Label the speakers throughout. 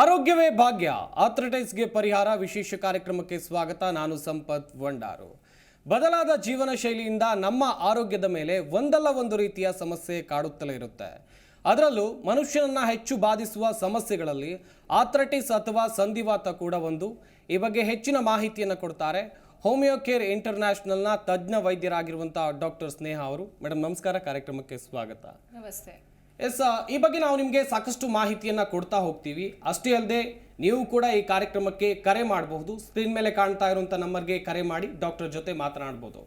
Speaker 1: ಆರೋಗ್ಯವೇ ಭಾಗ್ಯ. ಆರ್ಥರೈಟಿಸ್ಗೆ ಪರಿಹಾರ. ವಿಶೇಷ ಕಾರ್ಯಕ್ರಮಕ್ಕೆ ಸ್ವಾಗತ. ನಾನು ಸಂಪತ್ ವಂಡಾರು ಬದಲಾದ ಜೀವನ ಶೈಲಿಯಿಂದ ನಮ್ಮ ಆರೋಗ್ಯದ ಮೇಲೆ ಒಂದಲ್ಲ ಒಂದು ರೀತಿಯ ಸಮಸ್ಯೆ ಕಾಡುತ್ತಲೇ ಇರುತ್ತೆ. ಅದರಲ್ಲೂ ಮನುಷ್ಯನನ್ನ ಹೆಚ್ಚು ಬಾಧಿಸುವ ಸಮಸ್ಯೆಗಳಲ್ಲಿ ಆರ್ಥರೈಟಿಸ್ ಅಥವಾ ಸಂಧಿವಾತ ಕೂಡ ಒಂದು. ಈ ಬಗ್ಗೆ ಹೆಚ್ಚಿನ ಮಾಹಿತಿಯನ್ನು ಕೊಡ್ತಾರೆ ಹೋಮಿಯೋ ಕೇರ್ ಇಂಟರ್ನ್ಯಾಷನಲ್ನ ತಜ್ಞ ವೈದ್ಯರಾಗಿರುವಂಥ ಡಾಕ್ಟರ್ ಸ್ನೇಹ ಅವರು. ಮೇಡಮ್ ನಮಸ್ಕಾರ. ಕಾರ್ಯಕ್ರಮಕ್ಕೆ ಸ್ವಾಗತ.
Speaker 2: ನಮಸ್ತೆ.
Speaker 1: ಎಸ್ ಈ ಬಗ್ಗೆ ನಾವು ನಿಮಗೆ ಸಾಕಷ್ಟು ಮಾಹಿತಿಯನ್ನು ಕೊಡ್ತಾ ಹೋಗ್ತೀವಿ. ಅಷ್ಟೇ ಅಲ್ಲದೆ ನೀವು ಕೂಡ ಈ ಕಾರ್ಯಕ್ರಮಕ್ಕೆ ಕರೆ ಮಾಡಬಹುದು. ಸ್ಕ್ರೀನ್ ಮೇಲೆ ಕಾಣ್ತಾ ಇರುವಂಥ ನಂಬರ್ಗೆ ಕರೆ ಮಾಡಿ ಡಾಕ್ಟರ್ ಜೊತೆ ಮಾತನಾಡ್ಬೋದು.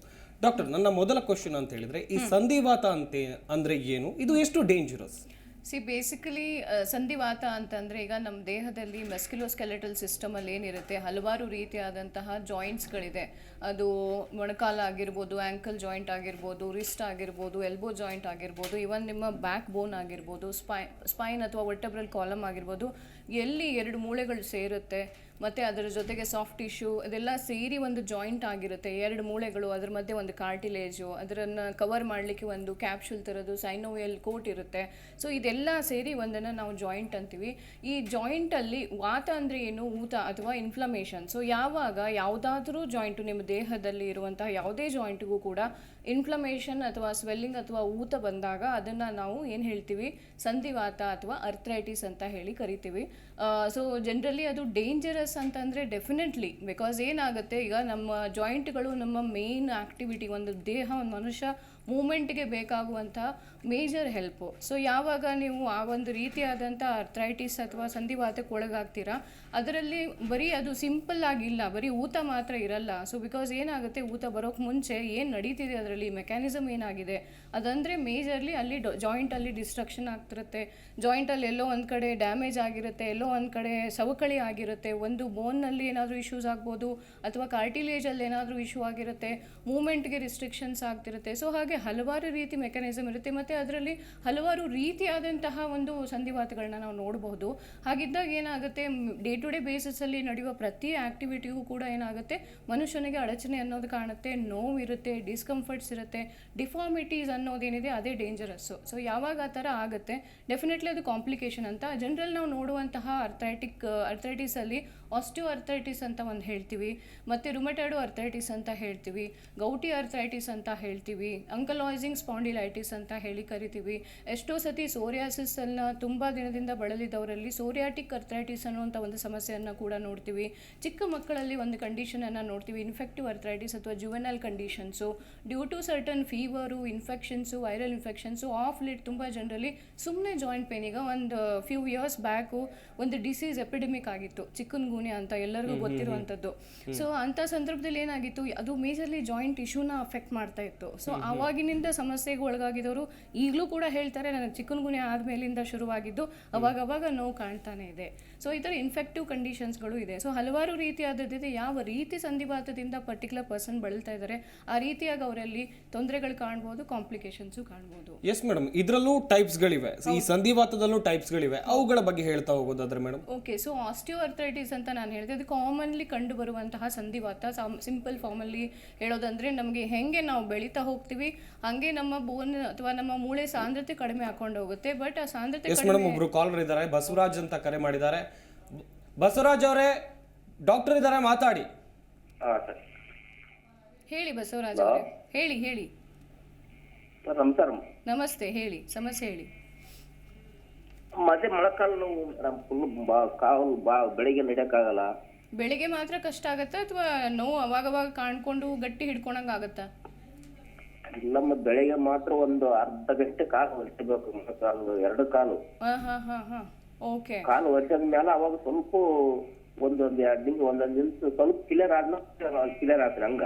Speaker 1: ಡಾಕ್ಟರ್ ನನ್ನ ಮೊದಲ ಕ್ವಶನ್ ಅಂತ ಹೇಳಿದ್ರೆ ಈ ಸಂಧಿವಾತ ಅಂತೆ ಅಂದರೆ ಏನು? ಇದು ಎಷ್ಟು ಡೇಂಜರಸ್
Speaker 2: ಸಿ ಬೇಸಿಕಲಿ ಸಂಧಿವಾತ ಅಂತಂದರೆ ಈಗ ನಮ್ಮ ದೇಹದಲ್ಲಿ ಮೆಸ್ಕಿಲೋಸ್ಕೆಲೆಟಲ್ ಸಿಸ್ಟಮಲ್ಲಿ ಏನಿರುತ್ತೆ, ಹಲವಾರು ರೀತಿಯಾದಂತಹ ಜಾಯಿಂಟ್ಸ್ಗಳಿದೆ ಅದು ಮೊಣಕಾಲ ಆಗಿರ್ಬೋದು ಆ್ಯಂಕಲ್ ಜಾಯಿಂಟ್ ಆಗಿರ್ಬೋದು ರಿಸ್ಟ್ ಆಗಿರ್ಬೋದು ಎಲ್ಬೋ ಜಾಯಿಂಟ್ ಆಗಿರ್ಬೋದು ಇವನ್ ನಿಮ್ಮ ಬ್ಯಾಕ್ ಬೋನ್ ಆಗಿರ್ಬೋದು ಸ್ಪೈ ಸ್ಪೈನ್ ಅಥವಾ ವರ್ಟಬ್ರಲ್ ಕಾಲಮ್ ಆಗಿರ್ಬೋದು, ಎಲ್ಲಿ ಎರಡು ಮೂಳೆಗಳು ಸೇರುತ್ತೆ ಮತ್ತು ಅದರ ಜೊತೆಗೆ ಸಾಫ್ಟ್ ಟಿಶ್ಯೂ ಅದೆಲ್ಲ ಸೇರಿ ಒಂದು ಜಾಯಿಂಟ್ ಆಗಿರುತ್ತೆ. ಎರಡು ಮೂಳೆಗಳು, ಅದ್ರ ಮಧ್ಯೆ ಒಂದು ಕಾರ್ಟಿಲೇಜು ಅದರನ್ನು ಕವರ್ ಮಾಡಲಿಕ್ಕೆ ಒಂದು ಕ್ಯಾಪ್ಶೂಲ್ ಥರದ್ದು ಸೈನೋವಿಯಲ್ ಕೋಟ್ ಇರುತ್ತೆ. ಸೊ ಇದೆಲ್ಲ ಸೇರಿ ಒಂದನ್ನು ನಾವು ಜಾಯಿಂಟ್ ಅಂತೀವಿ. ಈ ಜಾಯಿಂಟಲ್ಲಿ ವಾತ ಅಂದರೆ ಏನು? ಊತ ಅಥವಾ ಇನ್ಫ್ಲಮೇಷನ್ ಸೊ ಯಾವಾಗ ಯಾವುದಾದ್ರೂ ಜಾಯಿಂಟು ನಿಮ್ಮ ದೇಹದಲ್ಲಿ ಇರುವಂತಹ ಯಾವುದೇ ಜಾಯಿಂಟ್ಗೂ ಕೂಡ ಇನ್ಫ್ಲಮೇಷನ್ ಅಥವಾ ಸ್ವೆಲ್ಲಿಂಗ್ ಅಥವಾ ಊತ ಬಂದಾಗ ಅದನ್ನು ನಾವು ಏನು ಹೇಳ್ತೀವಿ? ಸಂಧಿವಾತ ಅಥವಾ ಅರ್ಥ್ರೈಟಿಸ್ ಅಂತ ಹೇಳಿ ಕರಿತೀವಿ. ಸೊ ಜನರಲಿ ಅದು ಡೇಂಜರಸ್ ಅಂತಂದರೆ ಡೆಫಿನೆಟ್ಲಿ ಬಿಕಾಸ್ ಏನಾಗುತ್ತೆ? ಈಗ ನಮ್ಮ ಜಾಯಿಂಟ್ಗಳು ನಮ್ಮ ಮೇನ್ ಆ್ಯಕ್ಟಿವಿಟಿ ಒಂದು ದೇಹ, ಒಂದು ಮನುಷ್ಯ ಮೂಮೆಂಟ್ಗೆ ಬೇಕಾಗುವಂಥ ಮೇಜರ್ ಹೆಲ್ಪು. ಸೊ, ಯಾವಾಗ ನೀವು ಆ ಒಂದು ರೀತಿಯಾದಂಥ ಅರ್ಥ್ರೈಟಿಸ್ ಅಥವಾ ಸಂಧಿವಾತಕ್ಕೆ ಒಳಗಾಗ್ತೀರಾ, ಅದರಲ್ಲಿ ಬರೀ ಅದು ಸಿಂಪಲ್ ಆಗಿಲ್ಲ, ಬರೀ ಊತ ಮಾತ್ರ ಇರಲ್ಲ. ಸೊ ಬಿಕಾಸ್ ಏನಾಗುತ್ತೆ, ಊತ ಬರೋಕ್ಕೆ ಮುಂಚೆ ಏನು ನಡೀತಿದೆ ಅದರಲ್ಲಿ, ಮೆಕ್ಯಾನಿಸಮ್ ಏನಾಗಿದೆ, ಅದಂದರೆ ಮೇಜರ್ಲಿ ಅಲ್ಲಿ ಜಾಯಿಂಟಲ್ಲಿ ಡಿಸ್ಟ್ರಕ್ಷನ್ ಆಗ್ತಿರುತ್ತೆ. ಜಾಯಿಂಟಲ್ಲಿ ಎಲ್ಲೋ ಒಂದು ಕಡೆ ಡ್ಯಾಮೇಜ್ ಆಗಿರುತ್ತೆ, ಎಲ್ಲೋ ಒಂದು ಕಡೆ ಸವಕಳಿ ಆಗಿರುತ್ತೆ. ಒಂದು ಬೋನ್ನಲ್ಲಿ ಏನಾದರೂ ಇಶ್ಯೂಸ್ ಆಗ್ಬೋದು, ಅಥವಾ ಕಾರ್ಟಿಲೇಜಲ್ಲಿ ಏನಾದರೂ ಇಶ್ಯೂ ಆಗಿರುತ್ತೆ, ಮೂಮೆಂಟ್ಗೆ ರಿಸ್ಟ್ರಿಕ್ಷನ್ಸ್ ಆಗ್ತಿರುತ್ತೆ. ಸೊ, ಹಾಗೆ ಹಲವಾರು ರೀತಿ ಮೆಕ್ಯಾನಿಸಮ್ ಇರುತ್ತೆ ಮತ್ತು ಅದರಲ್ಲಿ ಹಲವಾರು ರೀತಿಯಾದಂತಹ ಒಂದು ಸಂಧಿವಾತಗಳನ್ನ ನಾವು ನೋಡಬಹುದು ಹಾಗಿದ್ದಾಗ ಏನಾಗುತ್ತೆ ಡೇ ಟು ಡೇ ಬೇಸಿಸಲ್ಲಿ ನಡೆಯುವ ಪ್ರತಿ ಆ್ಯಕ್ಟಿವಿಟಿಗೂ ಕೂಡ ಏನಾಗುತ್ತೆ, ಮನುಷ್ಯನಿಗೆ ಅಡಚಣೆ ಅನ್ನೋದು ಕಾಣುತ್ತೆ, ನೋವು ಇರುತ್ತೆ ಡಿಸ್ಕಂಫರ್ಟ್ಸ್ ಇರುತ್ತೆ ಡಿಫಾರ್ಮಿಟೀಸ್ ಅನ್ನೋದೇನಿದೆ ಅದೇ ಡೇಂಜರಸ್ಸು ಸೊ ಯಾವಾಗ ಆ ಥರ ಆಗುತ್ತೆ ಡೆಫಿನೆಟ್ಲಿ ಅದು ಕಾಂಪ್ಲಿಕೇಶನ್ ಅಂತ. ಜನರಲ್ ನಾವು ನೋಡುವಂತಹ ಅರ್ಥೈಟಿಕ್ ಅರ್ಥೈಟಿಸಲ್ಲಿ ಆಸ್ಟಿಯೋ ಅರ್ಥೈಟಿಸ್ ಅಂತ ಒಂದು ಹೇಳ್ತೀವಿ, ಮತ್ತು ರುಮಟಾಯ್ಡು ಅರ್ಥೈಟಿಸ್ ಅಂತ ಹೇಳ್ತೀವಿ, ಗೌಟಿ ಅರ್ಥೈಟಿಸ್ ಅಂತ ಹೇಳ್ತೀವಿ ಅಂಕಲಾಯ್ಸಿಂಗ್ ಸ್ಪಾಂಡಿಲೈಟಿಸ್ ಅಂತ ಹೇಳಿ ಕರಿತೀವಿ. ಎಷ್ಟೋ ಸತಿ ಸೋರಿಯಾಸಿಸನ್ನು ತುಂಬ ದಿನದಿಂದ ಬಳಲಿದವರಲ್ಲಿ ಸೋರಿಯಾಟಿಕ್ ಅರ್ಥ್ರೈಟಿಸ್ ಅನ್ನುವಂಥ ಒಂದು ಸಮಸ್ಯೆಯನ್ನು ಕೂಡ ನೋಡ್ತೀವಿ. ಚಿಕ್ಕ ಮಕ್ಕಳಲ್ಲಿ ಒಂದು ಕಂಡೀಷನನ್ನು ನೋಡ್ತೀವಿ ಇನ್ಫೆಕ್ಟಿವ್ ಅರ್ಥ್ರೈಟಿಸ್ ಅಥವಾ juvenile conditions. Due to certain fever infections viral infections of late ತುಂಬ ಜನರಲ್ಲಿ ಸುಮ್ಮನೆ ಜಾಯಿಂಟ್ ಪೇನ್ ಈಗ ಒಂದು ಫ್ಯೂ ಇಯರ್ಸ್ ಬ್ಯಾಕು ಒಂದು ಡಿಸೀಸ್ ಎಪಿಡೆಮಿಕ್ ಆಗಿತ್ತು. ಚಿಕ್ಕನ್ ಗುನ್ಯ ಅಂತ ಎಲ್ಲರಿಗೂ ಗೊತ್ತಿರುವಂಥದ್ದು. ಸೊ ಅಂಥ ಸಂದರ್ಭದಲ್ಲಿ ಏನಾಗಿತ್ತು ಅದು ಮೇಜರ್ಲಿ ಜಾಯಿಂಟ್ ಇಶ್ಯೂನ ಅಫೆಕ್ಟ್ ಮಾಡ್ತಾ ಇತ್ತು. ಸೊ ಆವಾಗಿನಿಂದ ಸಮಸ್ಯೆಗೆ ಒಳಗಾಗಿದ್ದವರು ಈಗಲೂ ಕೂಡ ಹೇಳ್ತಾರೆ ನನಗೆ ಚಿಕ್ಕನ್ ಗುನ್ಯ ಆದಮೇಲಿಂದ ಶುರುವಾಗಿದ್ದು ಅವಾಗ ಅವಾಗ ನೋವು ಕಾಣ್ತಾನೆ ಇದೆ. ಸೊ ಈ ಥರ ಇನ್ಫೆಕ್ಟಿವ್ ಕಂಡೀಷನ್ಸ್ಗಳು ಇದೆ. ಸೊ ಹಲವಾರು ರೀತಿಯಾದದ್ದಿದೆ ಯಾವ ರೀತಿ ಸಂಧಿವಾತದಿಂದ ಪರ್ಟಿಕ್ಯುಲರ್ ಪರ್ಸನ್ ಬಳಲ್ತಾ ಇದ್ದಾರೆ ಆ ರೀತಿಯಾಗಿ ಅವರಲ್ಲಿ ತೊಂದರೆಗಳು ಕಾಣ್ಬೋದು ಕಾಂಪ್ಲಿಕೇಶನ್ಸು ಕಾಣ್ಬೋದು.
Speaker 1: ಎಸ್ ಮೇಡಮ್ ಇದರಲ್ಲೂ ಟೈಪ್ಸ್ಗಳಿವೆ ಈ ಸಂಧಿವಾತದಲ್ಲೂ ಟೈಪ್ಸ್ಗಳಿವೆ ಅವುಗಳ ಬಗ್ಗೆ ಹೇಳ್ತಾ ಹೋಗೋದಾದ್ರೆ madam
Speaker 2: okay so osteoarthritis ಅಂತ ನಾನು ಹೇಳಿದೆ. ಅದು ಕಾಮನ್ಲಿ ಕಂಡು ಬರುವಂತಹ ಸಂಧಿವಾತ ಸಿಂಪಲ್ ಫಾರ್ಮಲ್ಲಿ ಹೇಳೋದಂದ್ರೆ ನಮಗೆ ಹೆಂಗೆ ನಾವು ಬೆಳೀತಾ ಹೋಗ್ತೀವಿ ಹಂಗೆ ನಮ್ಮ ಬೋನ್ ಅಥವಾ ನಮ್ಮ ಮೂಳೆ ಸಾಂದ್ರತೆ ಕಡಿಮೆ ಹಾಕೊಂಡು ಹೋಗುತ್ತೆ. ಬಟ್ ಆ ಸಾಂದ್ರತೆ
Speaker 1: ಮೇಡಮ್ ಒಬ್ರು ಕಾಲರ್ ಇದ್ದಾರೆ. ಬಸವರಾಜ್ ಅಂತ ಕರೆ ಮಾಡಿದ್ದಾರೆ. ಬಸವರಾಜ್ ಅವರೇ ಡಾಕ್ಟರ್ ಇದ್ದಾರೆ ಮಾತಾಡಿ.
Speaker 3: ಹಾಂ ಸರ್.
Speaker 2: ಹೇಳಿ ಬಸವರಾಜ್ ಅವರೇ. ಹೇಳಿ ಹೇಳಿ.
Speaker 3: ಸರ್. ನಮಸ್ಕಾರ
Speaker 2: ನಮಸ್ತೆ ಹೇಳಿ. ಸಮಸ್ಯೆ ಹೇಳಿ.
Speaker 3: ಮತ್ತೆ ಮೊಳಕಾಲು ನೋವು ಮೇಡಮ್ ಫುಲ್ ಬಾ ಕಾಲು ಬಾ ಬೆಳಿಗ್ಗೆ ನಡೆಯೋಕ್ಕಾಗಲ್ಲ?
Speaker 2: ಬೆಳಿಗ್ಗೆ ಮಾತ್ರ ಕಷ್ಟ ಆಗುತ್ತಾ ಅಥವಾ ನೋವು ಅವಾಗವಾಗ ಕಾಣ್ಕೊಂಡು ಗಟ್ಟಿ ಹಿಡ್ಕೊಳಂಗೆ ಆಗುತ್ತಾ?
Speaker 3: ನಮ್ಮ ಬೆಳಿಗ್ಗೆ ಮಾತ್ರ ಒಂದು ಅರ್ಧ ಗಂಟೆ ಕಾಲು ಹೊರಟಬೇಕು ಮೊಳಕಾಲು ಎರಡು ಕಾಲು.
Speaker 2: ಹಾ ಹಾ ಹಾ ಹಾಂ. ಓಕೆ
Speaker 3: ಕಾಲು ಒರೆಸಿದ ಮೇಲೆ ಅವಾಗ ಸ್ವಲ್ಪ ಒಂದೊಂದು ಎರಡು ನಿಮಿಷ ಒಂದೊಂದು ನಿಮಿಷ ಸ್ವಲ್ಪ ಕ್ಲಿಯರ್ ಆದ್ನ ಕ್ಲಿಯರ್ ಆಗ್ತದೆ ಹಂಗ.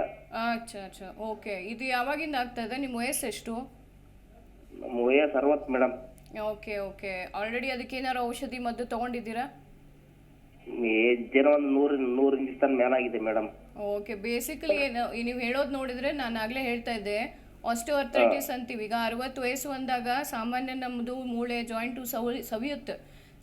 Speaker 2: ಅಚ್ಚಾ ಅಚ್ಚಾ. ಓಕೆ ಇದು ಯಾವಾಗಿಂದ ಆಗ್ತಾ ಇದೆ? ನಿಮ್ಮ ವಯಸ್ಸು ಎಷ್ಟು?
Speaker 3: ನಮ್ಮ ವಯಸ್ಸು ಅರವತ್ತು ಮೇಡಮ್
Speaker 2: ಓಕೆ ಓಕೆ ಆಲ್ರೆಡಿ ಅದಕ್ಕೆ ಏನಾರು ಔಷಧಿ ಮದ್ದು ತಗೊಂಡಿದ್ದೀರಾ?
Speaker 3: ಜನ ಒಂದು ನೂರು ನೂರು ಇಂಚ್ ತನ ಮೇಲಾಗಿದೆ ಮೇಡಮ್
Speaker 2: ಓಕೆ ಬೇಸಿಕಲಿ ನೀವು ಹೇಳೋದು ನೋಡಿದ್ರೆ ನಾನು ಆಗಲೇ ಹೇಳ್ತಾ ಇದ್ದೆ. ಆಸ್ಟಿಯೋಆರ್ಥೈಟಿಸ್ ಅಂತೀವಿ. ಈಗ ಅರವತ್ತು ವಯಸ್ಸು ಅಂದಾಗ ಸಾಮಾನ್ಯ ನಮ್ಮದು ಮೂಳೆ ಜಾಯಿಂಟು ಸವಿ ಸವಿಯುತ್ತೆ.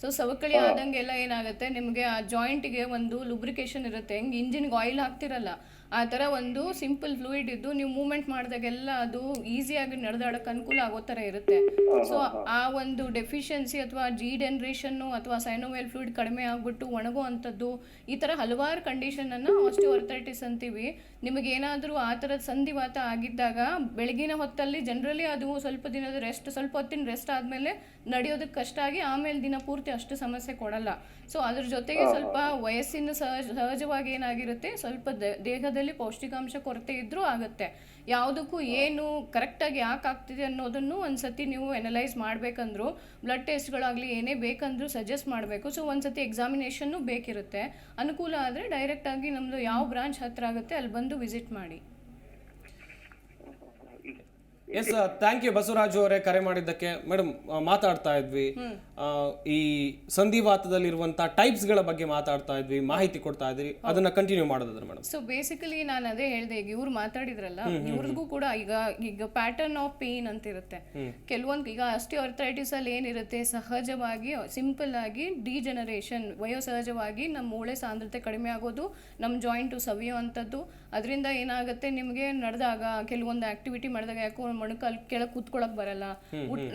Speaker 2: ಸೊ ಸವಕಳಿ ಆದಂಗೆಲ್ಲ ಏನಾಗುತ್ತೆ? ನಿಮಗೆ ಆ ಜಾಯಿಂಟಿಗೆ ಒಂದು ಲುಬ್ರಿಕೇಶನ್ ಇರುತ್ತೆ. ಹೆಂಗೆ ಇಂಜಿನ್ಗೆ ಆಯಿಲ್ ಹಾಕ್ತಿರಲ್ಲ ಆ ಥರ ಒಂದು ಸಿಂಪಲ್ ಫ್ಲೂಯಿಡ್ ಇದ್ದು ನೀವು ಮೂವ್ಮೆಂಟ್ ಮಾಡಿದಾಗೆಲ್ಲ ಅದು ಈಸಿಯಾಗಿ ನಡೆದಾಡಕ್ಕೆ ಅನುಕೂಲ ಆಗೋ ಥರ ಇರುತ್ತೆ. ಸೊ ಆ ಒಂದು ಡೆಫಿಷಿಯನ್ಸಿ ಅಥವಾ ಜಿ ಡೆನ್ರೇಷನ್ನು ಅಥವಾ ಸೈನೋವೆಲ್ ಫ್ಲೂಯಿಡ್ ಕಡಿಮೆ ಆಗ್ಬಿಟ್ಟು ಒಣಗೋ ಅಂಥದ್ದು ಈ ಥರ ಹಲವಾರು ಕಂಡೀಷನನ್ನು ಆಸ್ಟಿಯೋಆರ್ಥೈಟಿಸ್ ಅಂತೀವಿ. ನಿಮಗೆ ಏನಾದರೂ ಆ ಥರದ ಸಂಧಿವಾತ ಆಗಿದ್ದಾಗ ಬೆಳಗಿನ ಹೊತ್ತಲ್ಲಿ ಜನರಲಿ ಅದು ಸ್ವಲ್ಪ ದಿನದ ರೆಸ್ಟ್ ಸ್ವಲ್ಪ ಹೊತ್ತಿನ ರೆಸ್ಟ್ ಆದಮೇಲೆ ನಡೆಯೋದಕ್ಕೆ ಕಷ್ಟ ಆಗಿ ಆಮೇಲೆ ದಿನ ಪೂರ್ತಿ ಅಷ್ಟು ಸಮಸ್ಯೆ ಕೊಡಲ್ಲ. ಸೊ ಅದ್ರ ಜೊತೆಗೆ ಸ್ವಲ್ಪ ವಯಸ್ಸಿನ ಸಹಜ ಸಹಜವಾಗಿ ಏನಾಗಿರುತ್ತೆ ಸ್ವಲ್ಪ ದ- ದೇಹದಲ್ಲಿ ಪೌಷ್ಟಿಕಾಂಶ ಕೊರತೆ ಇದ್ರೂ ಆಗುತ್ತೆ. ಯಾವುದಕ್ಕೂ ಏನು ಕರೆಕ್ಟಾಗಿ ಯಾಕೆ ಆಗ್ತಿದೆ ಅನ್ನೋದನ್ನು ಒಂದ್ಸತಿ ನೀವು ಎನಲೈಸ್ ಮಾಡಬೇಕಂದ್ರು ಬ್ಲಡ್ ಟೆಸ್ಟ್ಗಳಾಗಲಿ ಏನೇ ಬೇಕಂದ್ರೂ ಸಜೆಸ್ಟ್ ಮಾಡಬೇಕು. ಸೊ ಒಂದ್ಸತಿ ಎಕ್ಸಾಮಿನೇಷನ್ನು ಬೇಕಿರುತ್ತೆ. ಅನುಕೂಲ ಆದರೆ ಡೈರೆಕ್ಟಾಗಿ ನಮ್ಮದು ಯಾವ ಬ್ರಾಂಚ್ ಹತ್ರ ಆಗುತ್ತೆ ಅಲ್ಲಿ ಬಂದು ವಿಸಿಟ್ ಮಾಡಿ.
Speaker 1: ಎಸ್ ಥ್ಯಾಂಕ್ ಯು ಬಸವರಾಜು ಅವರೇ ಕರೆ ಮಾಡಿದ್ದಕ್ಕೆ. ಮೇಡಮ್ ಮಾತಾಡ್ತಾ ಇದ್ವಿ. ಆ, ಈ ಸಂಧಿವಾತದಲ್ಲಿರುವಂತಹ ಟೈಪ್ಸ್ಗಳ ಬಗ್ಗೆ ಮಾತಾಡ್ತಾ ಇದ್ವಿ ಮಾಹಿತಿ ಕೊಡ್ತಾ ಇದ್ವಿ ಅದನ್ನ ಕಂಟಿನ್ಯೂ ಮಾಡೋದಾದ್ರೆ ಮೇಡಮ್.
Speaker 2: ಸೊ ಬೇಸಿಕಲಿ ನಾನು ಅದೇ ಹೇಳಿದೆ ಈಗ ಇವ್ರು ಮಾತಾಡಿದ್ರಲ್ಲ ಇವ್ರಿಗೂ ಕೂಡ ಈಗ ಈಗ ಪ್ಯಾಟರ್ನ್ ಆಫ್ ಪೇನ್ ಅಂತ ಇರುತ್ತೆ ಕೆಲವೊಂದು ಈಗ ಅಷ್ಟೇ ಅರ್ಥೈಟಿಸ್ ಅಲ್ಲಿ ಏನಿರುತ್ತೆ ಸಹಜವಾಗಿ ಸಿಂಪಲ್ ಆಗಿ ಡಿಜನರೇಷನ್ ವಯೋಸಹಜವಾಗಿ ನಮ್ಮ ಮೂಳೆ ಸಾಂದ್ರತೆ ಕಡಿಮೆ ಆಗೋದು ನಮ್ಮ ಜಾಯಿಂಟು ಸವಿಯುವಂಥದ್ದು ಅದರಿಂದ ಏನಾಗುತ್ತೆ ನಿಮಗೆ ನಡೆದಾಗ ಕೆಲವೊಂದು ಆಕ್ಟಿವಿಟಿ ಮಾಡಿದಾಗ ಯಾಕೋ ಮೊಣಕಾಲು ಕೆಳಗೆ ಕೂತ್ಕೊಳಕ್ ಬರಲ್ಲ.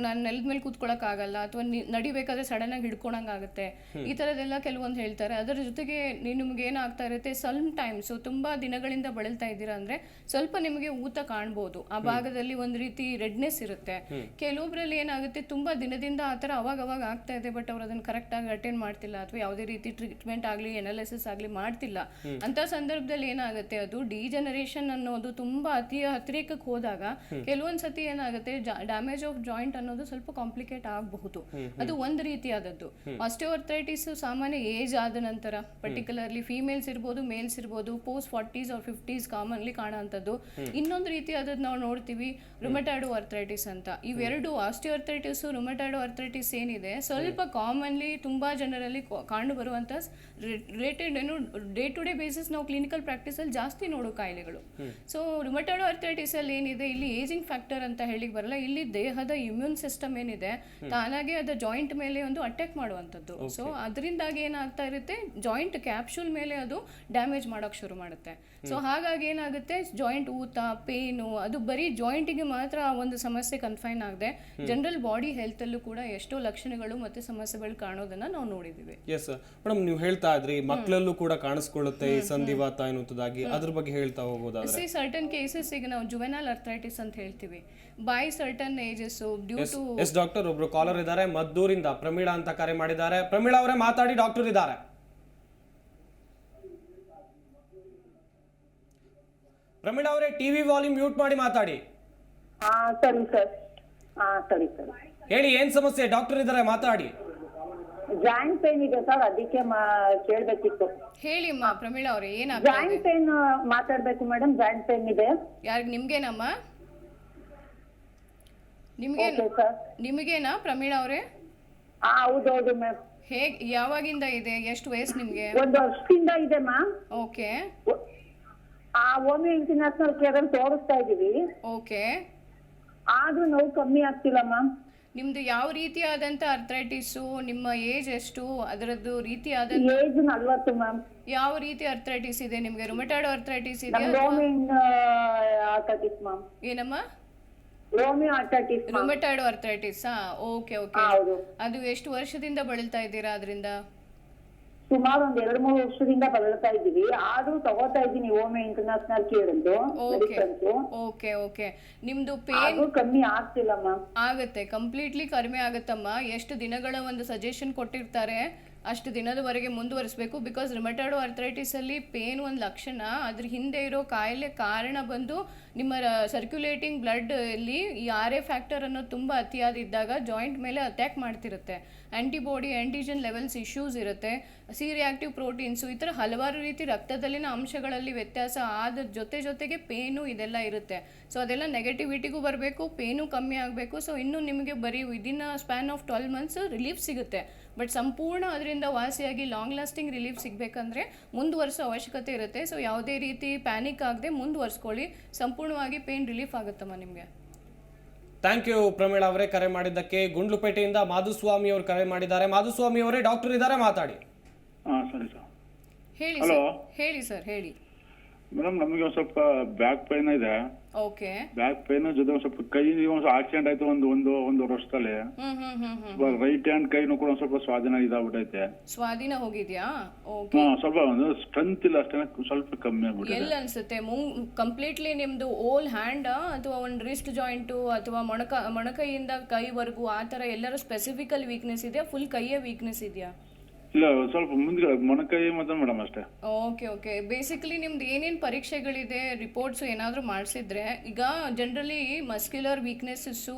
Speaker 2: ನಾನು ನೆಲದ ಮೇಲೆ ಕೂತ್ಕೊಳಕ್ ಆಗಲ್ಲ ಅಥವಾ ನಡಿಬೇಕಾದ್ರೆ ಸಡನ್ ಆಗಿ ಹಿಡ್ಕೊಳಂಗ್ ಆಗುತ್ತೆ. ಈ ತರದೆಲ್ಲ ಕೆಲವೊಂದು ಹೇಳ್ತಾರೆ. ಅದರ ಜೊತೆಗೆ ನಿಮಗೆ ಏನಾಗ್ತಾ ಇರುತ್ತೆ ಸಮ್ ಟೈಮ್ಸ್ ತುಂಬಾ ದಿನಗಳಿಂದ ಬಳಲ್ತಾ ಇದ್ದೀರಾ ಅಂದ್ರೆ ಸ್ವಲ್ಪ ನಿಮಗೆ ಊತ ಕಾಣ್ಬೋದು. ಆ ಭಾಗದಲ್ಲಿ ಒಂದು ರೀತಿ ರೆಡ್ನೆಸ್ ಇರುತ್ತೆ. ಕೆಲವೊಬ್ರಲ್ಲಿ ಏನಾಗುತ್ತೆ ತುಂಬಾ ದಿನದಿಂದ ಆ ಥರ ಅವಾಗ ಅವಾಗ ಆಗ್ತಾ ಇದೆ ಬಟ್ ಅವ್ರು ಅದನ್ನ ಕರೆಕ್ಟ್ ಆಗಿ ಅಟೆಂಡ್ ಮಾಡ್ತಿಲ್ಲ ಅಥವಾ ಯಾವುದೇ ರೀತಿ ಟ್ರೀಟ್ಮೆಂಟ್ ಆಗಲಿ ಎನಾಲಿಸಿಸ್ ಆಗಲಿ ಮಾಡ್ತಿಲ್ಲ. ಅಂತ ಸಂದರ್ಭದಲ್ಲಿ ಏನಾಗುತ್ತೆ ಅದು ಡಿಜನರೇಷನ್ ಅನ್ನೋದು ತುಂಬಾ ಅತಿ ಹತ್ತಿರಕ್ಕೆ ಹೋದಾಗ ಕೆಲವೊಂದ್ ಸತಿ ಏನಾಗುತ್ತೆ ಡ್ಯಾಮೇಜ್ ಆಫ್ ಜಾಯಿಂಟ್ ಅನ್ನೋದು ಸ್ವಲ್ಪ ಕಾಂಪ್ಲಿಕೇಟ್ ಆಗಬಹುದು. ಅದು ಒಂದು ರೀತಿಯಾದದ್ದು. ಆಸ್ಟಿಯೋಆರ್ಥೈಟಿಸ್ ಸಾಮಾನ್ಯ ಏಜ್ ಆದ ನಂತರ ಪರ್ಟಿಕ್ಯುಲರ್ಲಿ ಫೀಮೇಲ್ಸ್ ಇರ್ಬೋದು ಮೇಲ್ಸ್ ಇರ್ಬೋದು post forties or fifties commonly ಕಾಣೋಂಥದ್ದು ಇನ್ನೊಂದು ರೀತಿಯಾದದ್ದು ನಾವು ನೋಡ್ತೀವಿ ರುಮಟಾಯ್ಡೋ ಅರ್ಥೈಟಿಸ್ ಅಂತ. ಇವೆರಡು ಆಸ್ಟಿಯೋಆರ್ಥೈಟಿಸ್ ರುಮಟಾಯ್ಡೋ ಅರ್ಥೈಟಿಸ್ ಏನಿದೆ ಸ್ವಲ್ಪ ಕಾಮನ್ಲಿ ತುಂಬಾ ಜನರಲ್ಲಿ ಕಾಣು ಬರುವಂತ ರಿಲೇಟೆಡ್ ಏನು ಡೇ ಟು ಡೇ ಬೇಸಿಸ್ ನಾವು ಕ್ಲಿನಿಕಲ್ ಪ್ರಾಕ್ಟೀಸಲ್ಲಿ ಜಾಸ್ತಿ ನೋಡೋ ಕಾಯಿಲೆಗಳು. ಸೊ ರುಮಟಾಯ್ಡೋ ಅರ್ಥೈಟಿಸ್ ಅಲ್ಲಿ ಏನಿದೆ ಇಲ್ಲಿ ಏಜಿಂಗ್ ಫ್ಯಾಕ್ಟರ್ ಅಂತ ಹೇಳಿ ಬರಲ್ಲ. ಇಲ್ಲಿ ದೇಹದ ಇಮ್ಯೂನ್ ಸಿಸ್ಟಮ್ ಏನಿದೆ ತಾನಾಗೆ ಅದ ಜಾಯಿಂಟ್ ಮೇಲೆ ಒಂದು ಅಟ್ಯಾಕ್ ಮಾಡುವಂಥದ್ದು. ಸೊ ಅದರಿಂದಾಗಿ ಏನಾಗ್ತಾ ಇರುತ್ತೆ ಜಾಯಿಂಟ್ ಕ್ಯಾಪ್ಸೂಲ್ ಮೇಲೆ ಅದು ಡ್ಯಾಮೇಜ್ ಮಾಡೋಕೆ ಶುರು ಮಾಡುತ್ತೆ. ಸೊ ಹಾಗಾಗಿ ಏನಾಗುತ್ತೆ ಜಾಯಿಂಟ್ ಊತ ಪೇನು ಅದು ಬರೀ ಜಾಯಿಂಟಿಗೆ ಮಾತ್ರ ಆ ಒಂದು ಸಮಸ್ಯೆ ಕನ್ಫೈನ್ ಆಗದೆ ಜನರಲ್ ಬಾಡಿ ಹೆಲ್ತ್ ಅಲ್ಲೂ ಕೂಡ ಎಷ್ಟೋ ಲಕ್ಷಣಗಳು ಮತ್ತೆ ಸಮಸ್ಯೆಗಳು ಕಾಣೋದನ್ನ ನಾವು ನೋಡಿದೀವಿ.
Speaker 1: ಎಸ್ ಮೇಡಮ್ ನೀವು ಹೇಳ್ತಾ ಇದ್ರಿ ಮಕ್ಕಳಲ್ಲೂ ಕೂಡ ಕಾಣಿಸ್ಕೊಳ್ಳುತ್ತೆ ಈ ಸಂಧಿವಾತ ಎನ್ನುವುದಾಗಿ ಅದ್ರ ಬಗ್ಗೆ ಹೇಳ್ತಾ ಹೋಗೋದಾದ್ರೆ?
Speaker 2: ಸಿ ಸರ್ಟನ್ ಕೇಸಸ್ ಈಗ ನಾವು ಜುವೆನಲ್ ಅರ್ಥೈಟಿಸ್ ಅಂತ ಹೇಳ್ತೀವಿ. By certain ages due to
Speaker 1: yes doctor ಒಬ್ರು ಕಾಲರ್ ಇದ್ದಾರೆ ಮದ್ದೂರಿಂದ ಪ್ರಮೀಳಾ ಅಂತ ಕರೆ ಮಾಡಿದ್ದಾರೆ. ಪ್ರಮೀಳಾ ಅವರೇ ಮಾತಾಡಿ ಡಾಕ್ಟರ್ ಇದ್ದಾರೆ. ಪ್ರಮೀಳಾ ಅವರೇ ಟಿವಿ ವಾಲ್ಯೂಮ್ ಮ್ಯೂಟ್ ಮಾಡಿ ಮಾತಾಡಿ.
Speaker 4: ಹಾ ಸರಿ ಸರ್. ಹಾ ಸರಿ ಸರ್.
Speaker 1: ಹೇಳಿ ಏನ್ ಸಮಸ್ಯೆ? ಡಾಕ್ಟರ್ ಇದ್ದಾರೆ ಮಾತಾಡಿ.
Speaker 4: ಜಾಯಿಂಟ್ ಪೇನ್ ಇದೆ ಸರ್ ಅದಕ್ಕೆ ಮಾ- ಕೇಳ್ಬೇಕಿತ್ತು.
Speaker 2: ಹೇಳಿ ಅಮ್ಮ ಪ್ರಮೀಳಾ ಅವ್ರೆ ಏನಾಗ್ತಾ ಇದೆ?
Speaker 4: ಜಾಯಿಂಟ್ ಪೇನ್ ಮಾತಾಡ್ಬೇಕು ಮೇಡಮ್ ಜಾಯಿಂಟ್ ಪೇನ್ ಇದೆ.
Speaker 2: ಯಾರಿಗೆ ನಿಮ್ಗೇನಮ್ಮ? ನಿಮ್ಗೆ
Speaker 4: ಓಕೆ ಸರ್
Speaker 2: ನಿಮಗೇನಾ ಪ್ರಮೀಳಾ ಅವ್ರೆ?
Speaker 4: ಹಾ ಹೌದೌದು ಮ್ಯಾಮ್
Speaker 2: ಹೇಗ್ ಯಾವಾಗಿಂದ ಇದೆ ಎಷ್ಟು ವಯಸ್ಸು ನಿಮ್ಗೆ?
Speaker 4: ಒಂದು ವರ್ಷದಿಂದ ಇದೆ ಮ್ಯಾಮ್
Speaker 2: ಓಕೆ.
Speaker 4: ಆ ಓಮಿ ಇಂಟರ್ನ್ಯಾಷನಲ್ ಕೇರ್ ಅಲ್ಲಿ ತೋರಿಸ್ತಾ ಇದೀವಿ.
Speaker 2: ಓಕೆ.
Speaker 4: ಆದ್ರೂ ನೋವು ಕಮ್ಮಿ ಆಗ್ತಿಲ್ಲ ಮ್ಯಾಮ್
Speaker 2: ನಿಮ್ದು ಯಾವ ರೀತಿಯಾದಂತ ಅರ್ಥ್ರೈಟಿಸು ನಿಮ್ಮ ಏಜ್ ಎಷ್ಟು ಅದರದ್ದು ರೀತಿಯಾದ
Speaker 4: ಏಜ್ ನಲ್ವತ್ತು ಮ್ಯಾಮ್
Speaker 2: ಯಾವ ರೀತಿ ಅರ್ಥ್ರೈಟಿಸ್ ಇದೆ ನಿಮ್ಗೆ? ರುಮಟಾಡ್ ಅರ್ಥ್ರೈಟಿಸ್ ಇದೆ
Speaker 4: ಆರ್ಥೈಟಿಸ್ ಮ್ಯಾಮ್
Speaker 2: ಏನಮ್ಮ?
Speaker 4: Arthritis ma'am
Speaker 2: rheumatoid arthritis okay okay.
Speaker 4: ಹೌದು.
Speaker 2: ಅದು ಎಷ್ಟು ವರ್ಷದಿಂದ ಬಳಲ್ತಾ ಇದ್ದೀರಾ ಅದರಿಂದ?
Speaker 4: ಸುಮಾರು ಒಂದ್ ಎರಡ್ ಮೂರು ವರ್ಷದಿಂದ ಬಳಲ್ತಾ ಇದೀವಿ ಆದ್ರೂ ತಗೋತಾ ಇದೀನಿ ಓಮೆ ಇಂಟರ್ನ್ಯಾಷನಲ್ ಕೇರ್ ಅಂತ
Speaker 2: ಓಕೆ ಓಕೆ ನಿಮ್ದು ಪೇನ್
Speaker 4: ಕಮ್ಮಿ ಆಗ್ತಿಲ್ಲಮ್ಮ.
Speaker 2: ಆಗುತ್ತೆ ಕಂಪ್ಲೀಟ್ಲಿ ಕಡಿಮೆ ಆಗತ್ತಮ್ಮ. ಎಷ್ಟು ದಿನಗಳ ಒಂದು ಸಜೆಷನ್ ಕೊಟ್ಟಿರ್ತಾರೆ? ಅಷ್ಟು ದಿನದವರೆಗೆ ಮುಂದುವರಿಸಬೇಕು ಬಿಕಾಸ್ ರಿಮಟಾಡೋ ಅರ್ಥರೈಟಿಸಲ್ಲಿ ಪೇನ್ ಒಂದು ಲಕ್ಷಣ, ಅದ್ರ ಹಿಂದೆ ಇರೋ ಕಾಯಿಲೆ ಕಾರಣ ಬಂದು ನಿಮ್ಮ ಸರ್ಕ್ಯುಲೇಟಿಂಗ್ ಬ್ಲಡ್ ಅಲ್ಲಿ ಎ ಫ್ಯಾಕ್ಟರ್ ಅನ್ನೋದು ತುಂಬ ಅತಿಯಾದಿದ್ದಾಗ ಜಾಯಿಂಟ್ ಮೇಲೆ ಅಟ್ಯಾಕ್ ಮಾಡ್ತಿರುತ್ತೆ. ಆ್ಯಂಟಿಬಾಡಿ ಆ್ಯಂಟಿಜನ್ ಲೆವೆಲ್ಸ್ ಇಶ್ಯೂಸ್ ಇರುತ್ತೆ. ಸಿ ರಿಯಾಕ್ಟಿವ್ ಪ್ರೋಟೀನ್ಸು ಈ ಥರ ಹಲವಾರು ರೀತಿ ರಕ್ತದಲ್ಲಿನ ಅಂಶಗಳಲ್ಲಿ ವ್ಯತ್ಯಾಸ ಆದ ಜೊತೆ ಜೊತೆಗೆ ಪೇನು ಇದೆಲ್ಲ ಇರುತ್ತೆ. ಸೊ ಅದೆಲ್ಲ ನೆಗೆಟಿವಿಟಿಗೂ ಬರಬೇಕು ಪೇನು ಕಮ್ಮಿ ಆಗಬೇಕು. ಸೊ ಇನ್ನೂ ನಿಮಗೆ ಬರೀ within span of twelve months relief ಸಿಗುತ್ತೆ. ಬಟ್ ಸಂಪೂರ್ಣ ಅದರಿಂದ ವಾಸಿಯಾಗಿ ಲಾಂಗ್ ಲಾಸ್ಟಿಂಗ್ ರಿಲೀಫ್ ಸಿಗಬೇಕಂದ್ರೆ ಮುಂದುವರಿಸೋ ಅವಶ್ಯಕತೆ ಇರುತ್ತೆ. ಸೊ ಯಾವುದೇ ರೀತಿ ಪ್ಯಾನಿಕ್ ಆಗದೆ ಮುಂದುವರಿಸ್ಕೊಳ್ಳಿ ಸಂಪೂರ್ಣವಾಗಿ ಪೇನ್ ರಿಲೀಫ್ ಆಗುತ್ತಮ್ಮ ನಿಮಗೆ.
Speaker 1: ಥ್ಯಾಂಕ್ ಯು ಪ್ರಮೀಳ ಅವರೇ ಕರೆ ಮಾಡಿದ್ದಕ್ಕೆ. ಗುಂಡ್ಲುಪೇಟೆಯಿಂದ ಮಾಧುಸ್ವಾಮಿ ಅವರು ಕರೆ ಮಾಡಿದ್ದಾರೆ. ಮಾಧುಸ್ವಾಮಿ ಅವರೇ ಡಾಕ್ಟರ್ ಇದ್ದಾರೆ ಮಾತಾಡಿ.
Speaker 5: ಹಾಂ ಸರಿ ಸರ್.
Speaker 2: ಹೇಳಿ ಸರ್. ಹೇಳಿ ಸರ್ ಹೇಳಿ.
Speaker 5: ಮೇಡಮ್ ನಮಗೆ ಒಂದ್ ಸ್ವಲ್ಪ ಬ್ಯಾಕ್ ಪೈನ್ ಇದೆ.
Speaker 2: ಓಕೆ
Speaker 5: ಬ್ಯಾಕ್ ಪೈನ್ ಜೊತೆ ಒಂದ್ ಸ್ವಲ್ಪ ಕೈ ಒಂದ್ ಆಕ್ಸಿಡೆಂಟ್ ಆಯ್ತು ಒಂದು ಒಂದು ಒಂದು ವರ್ಷದಲ್ಲಿ.
Speaker 2: ಹ್ಮ್ ಹ್ಮ್ ಹ್ಮ್ ಹ್ಮ್.
Speaker 5: ರೈಟ್ ಹ್ಯಾಂಡ್ ಕೈನು ಕೂಡ ಒಂದ್ ಸ್ವಲ್ಪ ಸ್ವಾಧೀನ ಇದಾಗ್ಬಿಟ್ಟೈತೆ
Speaker 2: ಸ್ವಾಧೀನ ಹೋಗಿದ್ಯಾ? ಓಕೆ
Speaker 5: ಹಾ ಸ್ವಲ್ಪ ಒಂದು ಸ್ಟ್ರೆಂತ್ ಇಲ್ಲ ಅಷ್ಟೇ ಸ್ವಲ್ಪ ಕಮ್ಮಿ ಆಗ್ಬಿಟ್ಟಿದೆ.
Speaker 2: ಎಲ್ಲಿ ಅನ್ಸುತ್ತೆ? ಮುಂಗ್ ಕಂಪ್ಲೀಟ್ಲಿ ನಿಮ್ದು ಓಲ್ ಹ್ಯಾಂಡ್ ಅಥವಾ ಒಂದು ರಿಸ್ಟ್ ಜಾಯಿಂಟು ಅಥವಾ ಮೊಣಕ ಮೊಣಕೈಯಿಂದ ಕೈವರೆಗೂ ಆ ಥರ ಎಲ್ಲರೂ ಸ್ಪೆಸಿಫಿಕಲ್ ವೀಕ್ನೆಸ್ ಇದೆಯಾ? ಫುಲ್ ಕೈಯೇ ವೀಕ್ನೆಸ್ ಇದೆಯಾ?
Speaker 5: ಇಲ್ಲ, ಸ್ವಲ್ಪ ಮುಂದೆ ಮೊಣಕೈ ಮತ್ತೆ ಮೇಡಮ್ ಅಷ್ಟೇ.
Speaker 2: ಓಕೆ ಓಕೆ ಬೇಸಿಕಲಿ ನಿಮ್ದು ಏನೇನು ಪರೀಕ್ಷೆಗಳಿದೆ ರಿಪೋರ್ಟ್ಸು ಏನಾದರೂ ಮಾಡಿಸಿದ್ರೆ, ಈಗ generally muscular weaknesses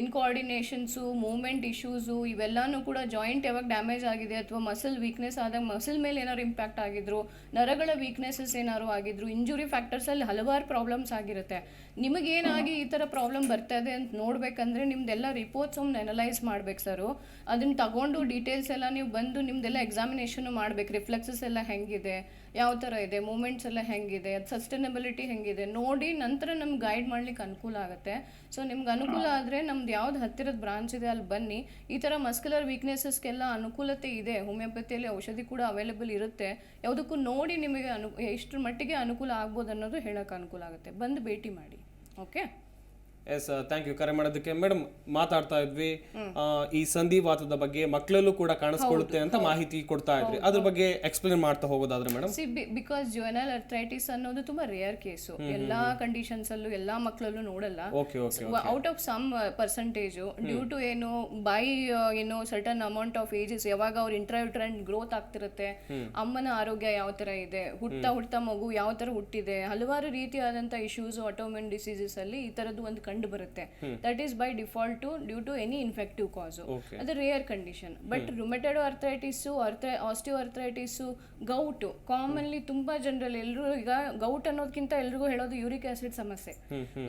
Speaker 2: incoordinations movement issues ಇವೆಲ್ಲನೂ ಕೂಡ ಜಾಯಿಂಟ್ ಯಾವಾಗ ಡ್ಯಾಮೇಜ್ ಆಗಿದೆ ಅಥವಾ ಮಸಲ್ ವೀಕ್ನೆಸ್ ಆದಾಗ ಮಸಲ್ ಮೇಲೆ ಏನಾದ್ರು ಇಂಪ್ಯಾಕ್ಟ್ ಆಗಿದ್ರು, ನರಗಳ ವೀಕ್ನೆಸಸ್ ಏನಾದ್ರು ಆಗಿದ್ರು ಇಂಜುರಿ ಫ್ಯಾಕ್ಟರ್ಸಲ್ಲಿ ಹಲವಾರು ಪ್ರಾಬ್ಲಮ್ಸ್ ಆಗಿರುತ್ತೆ. ನಿಮಗೇನಾಗಿ ಈ ಥರ ಪ್ರಾಬ್ಲಮ್ ಬರ್ತಾ ಇದೆ ಅಂತ ನೋಡ್ಬೇಕಂದ್ರೆ ನಿಮ್ದೆಲ್ಲ ರಿಪೋರ್ಟ್ಸ್ ಒಮ್ಮೆ ಅನಲೈಸ್ ಮಾಡ್ಬೇಕು ಸರು. ಅದನ್ನ ತಗೊಂಡು ಡೀಟೇಲ್ಸ್ ಎಲ್ಲ ನೀವು ಬಂದು ನಿಮ್ದೆಲ್ಲ ಎಕ್ಸಾಮಿನೇಷನ್ ಮಾಡ್ಬೇಕು. ರಿಫ್ಲೆಕ್ಸಸ್ ಎಲ್ಲ ಹೆಂಗಿದೆ, ಯಾವ ಥರ ಇದೆ ಮೂಮೆಂಟ್ಸ್ ಎಲ್ಲ ಹೆಂಗಿದೆ, ಅದು ಸಸ್ಟೈನಬಿಲಿಟಿ ಹೆಂಗಿದೆ ನೋಡಿ ನಂತರ ನಮ್ಗೆ ಗೈಡ್ ಮಾಡ್ಲಿಕ್ಕೆ ಅನುಕೂಲ ಆಗುತ್ತೆ. ಸೊ ನಿಮ್ಗೆ ಅನುಕೂಲ ಆದರೆ ನಮ್ದು ಯಾವ್ದು ಹತ್ತಿರದ ಬ್ರಾಂಚ್ ಇದೆ ಅಲ್ಲಿ ಬನ್ನಿ. ಈ ಥರ ಮಸ್ಕ್ಯುಲರ್ ವೀಕ್ನೆಸಸ್ಗೆಲ್ಲ ಅನುಕೂಲತೆ ಇದೆ. ಹೋಮಿಯೋಪತಿಯಲ್ಲಿ ಔಷಧಿ ಕೂಡ ಅವೈಲೇಬಲ್ ಇರುತ್ತೆ. ಯಾವುದಕ್ಕೂ ನೋಡಿ ನಿಮಗೆ ಅನು ಎಷ್ಟರ ಮಟ್ಟಿಗೆ ಅನುಕೂಲ ಆಗ್ಬೋದು ಅನ್ನೋದು ಹೇಳೋಕೆ ಅನುಕೂಲ ಆಗುತ್ತೆ. ಬಂದು ಭೇಟಿ ಮಾಡಿ. ಓಕೆ
Speaker 1: ಎಸ್ ಥ್ಯಾಂಕ್ ಯು ಕರೆ ಮಾಡೋದಕ್ಕೆ ಮೇಡಮ್ ಮಾತಾಡ್ತಾ ಇದ್ವಿ. ಈ ಸಂಧಿವಾತದ ಬಗ್ಗೆ ಮಕ್ಕಳಲ್ಲೂ ಕೂಡ ಕಾಣಿಸ್ಕೊಳ್ಳುತ್ತೆ ಅಂತ ಮಾಹಿತಿ ಕೊಡ್ತಾ ಇದ್ರಿ. ಅದ್ರ ಬಗ್ಗೆ ಎಕ್ಸ್ಪ್ಲೇನ್ ಮಾಡ್ತಾ ಹೋಗೋದಾದ್ರೆ madam
Speaker 2: see because juvenile arthritis ಅನ್ನೋದು ತುಂಬಾ ರೇರ್ ಕೇಸು ಎಲ್ಲಾ ಕಂಡೀಷನ್ಸ್ ಅಲ್ಲೂ ಎಲ್ಲಾ ಮಕ್ಕಳಲ್ಲೂ ನೋಡಲ್ಲ. Out of some percentage due to ಏನು ಬೈ ಏನು ಸರ್ಟನ್ ಅಮೌಂಟ್ ಆಫ್ ಏಜಸ್ ಯಾವಾಗ ಅವ್ರ ಇಂಟ್ರಾಯೂಟ್ರೆಂಟ್ ಗ್ರೋತ್ ಆಗ್ತಿರುತ್ತೆ ಅಮ್ಮನ ಆರೋಗ್ಯ ಯಾವ ತರ ಇದೆ ಹುಟ್ತಾ ಹುಟ್ಟ ಮಗು ಯಾವ ತರ ಹುಟ್ಟಿದೆ ಹಲವಾರು ರೀತಿಯಾದಂತಹ ಇಶ್ಯೂಸ್ ಆಟೋಮೆನ್ ಡಿಸೀಸಸ್ ಅಲ್ಲಿ ಈ ತರದ್ದು ಒಂದು ಕಂಡು ಬರುತ್ತೆ. That is by default due to any infective cause ಅದು rarer condition but rheumatoid arthritis ಅರ್ಥ ಆಸ್ಟಿಯೋ ಅರ್ಥರೈಟಿಸು ಗೌಟು ಕಾಮನ್ಲಿ ತುಂಬಾ ಜನರಲ್ಲಿ ಎಲ್ಲರೂ ಈಗ ಗೌಟ್ ಅನ್ನೋದಕ್ಕಿಂತ ಎಲ್ರಿಗೂ ಹೇಳೋದು ಯೂರಿಕ್ ಆಸಿಡ್ ಸಮಸ್ಯೆ.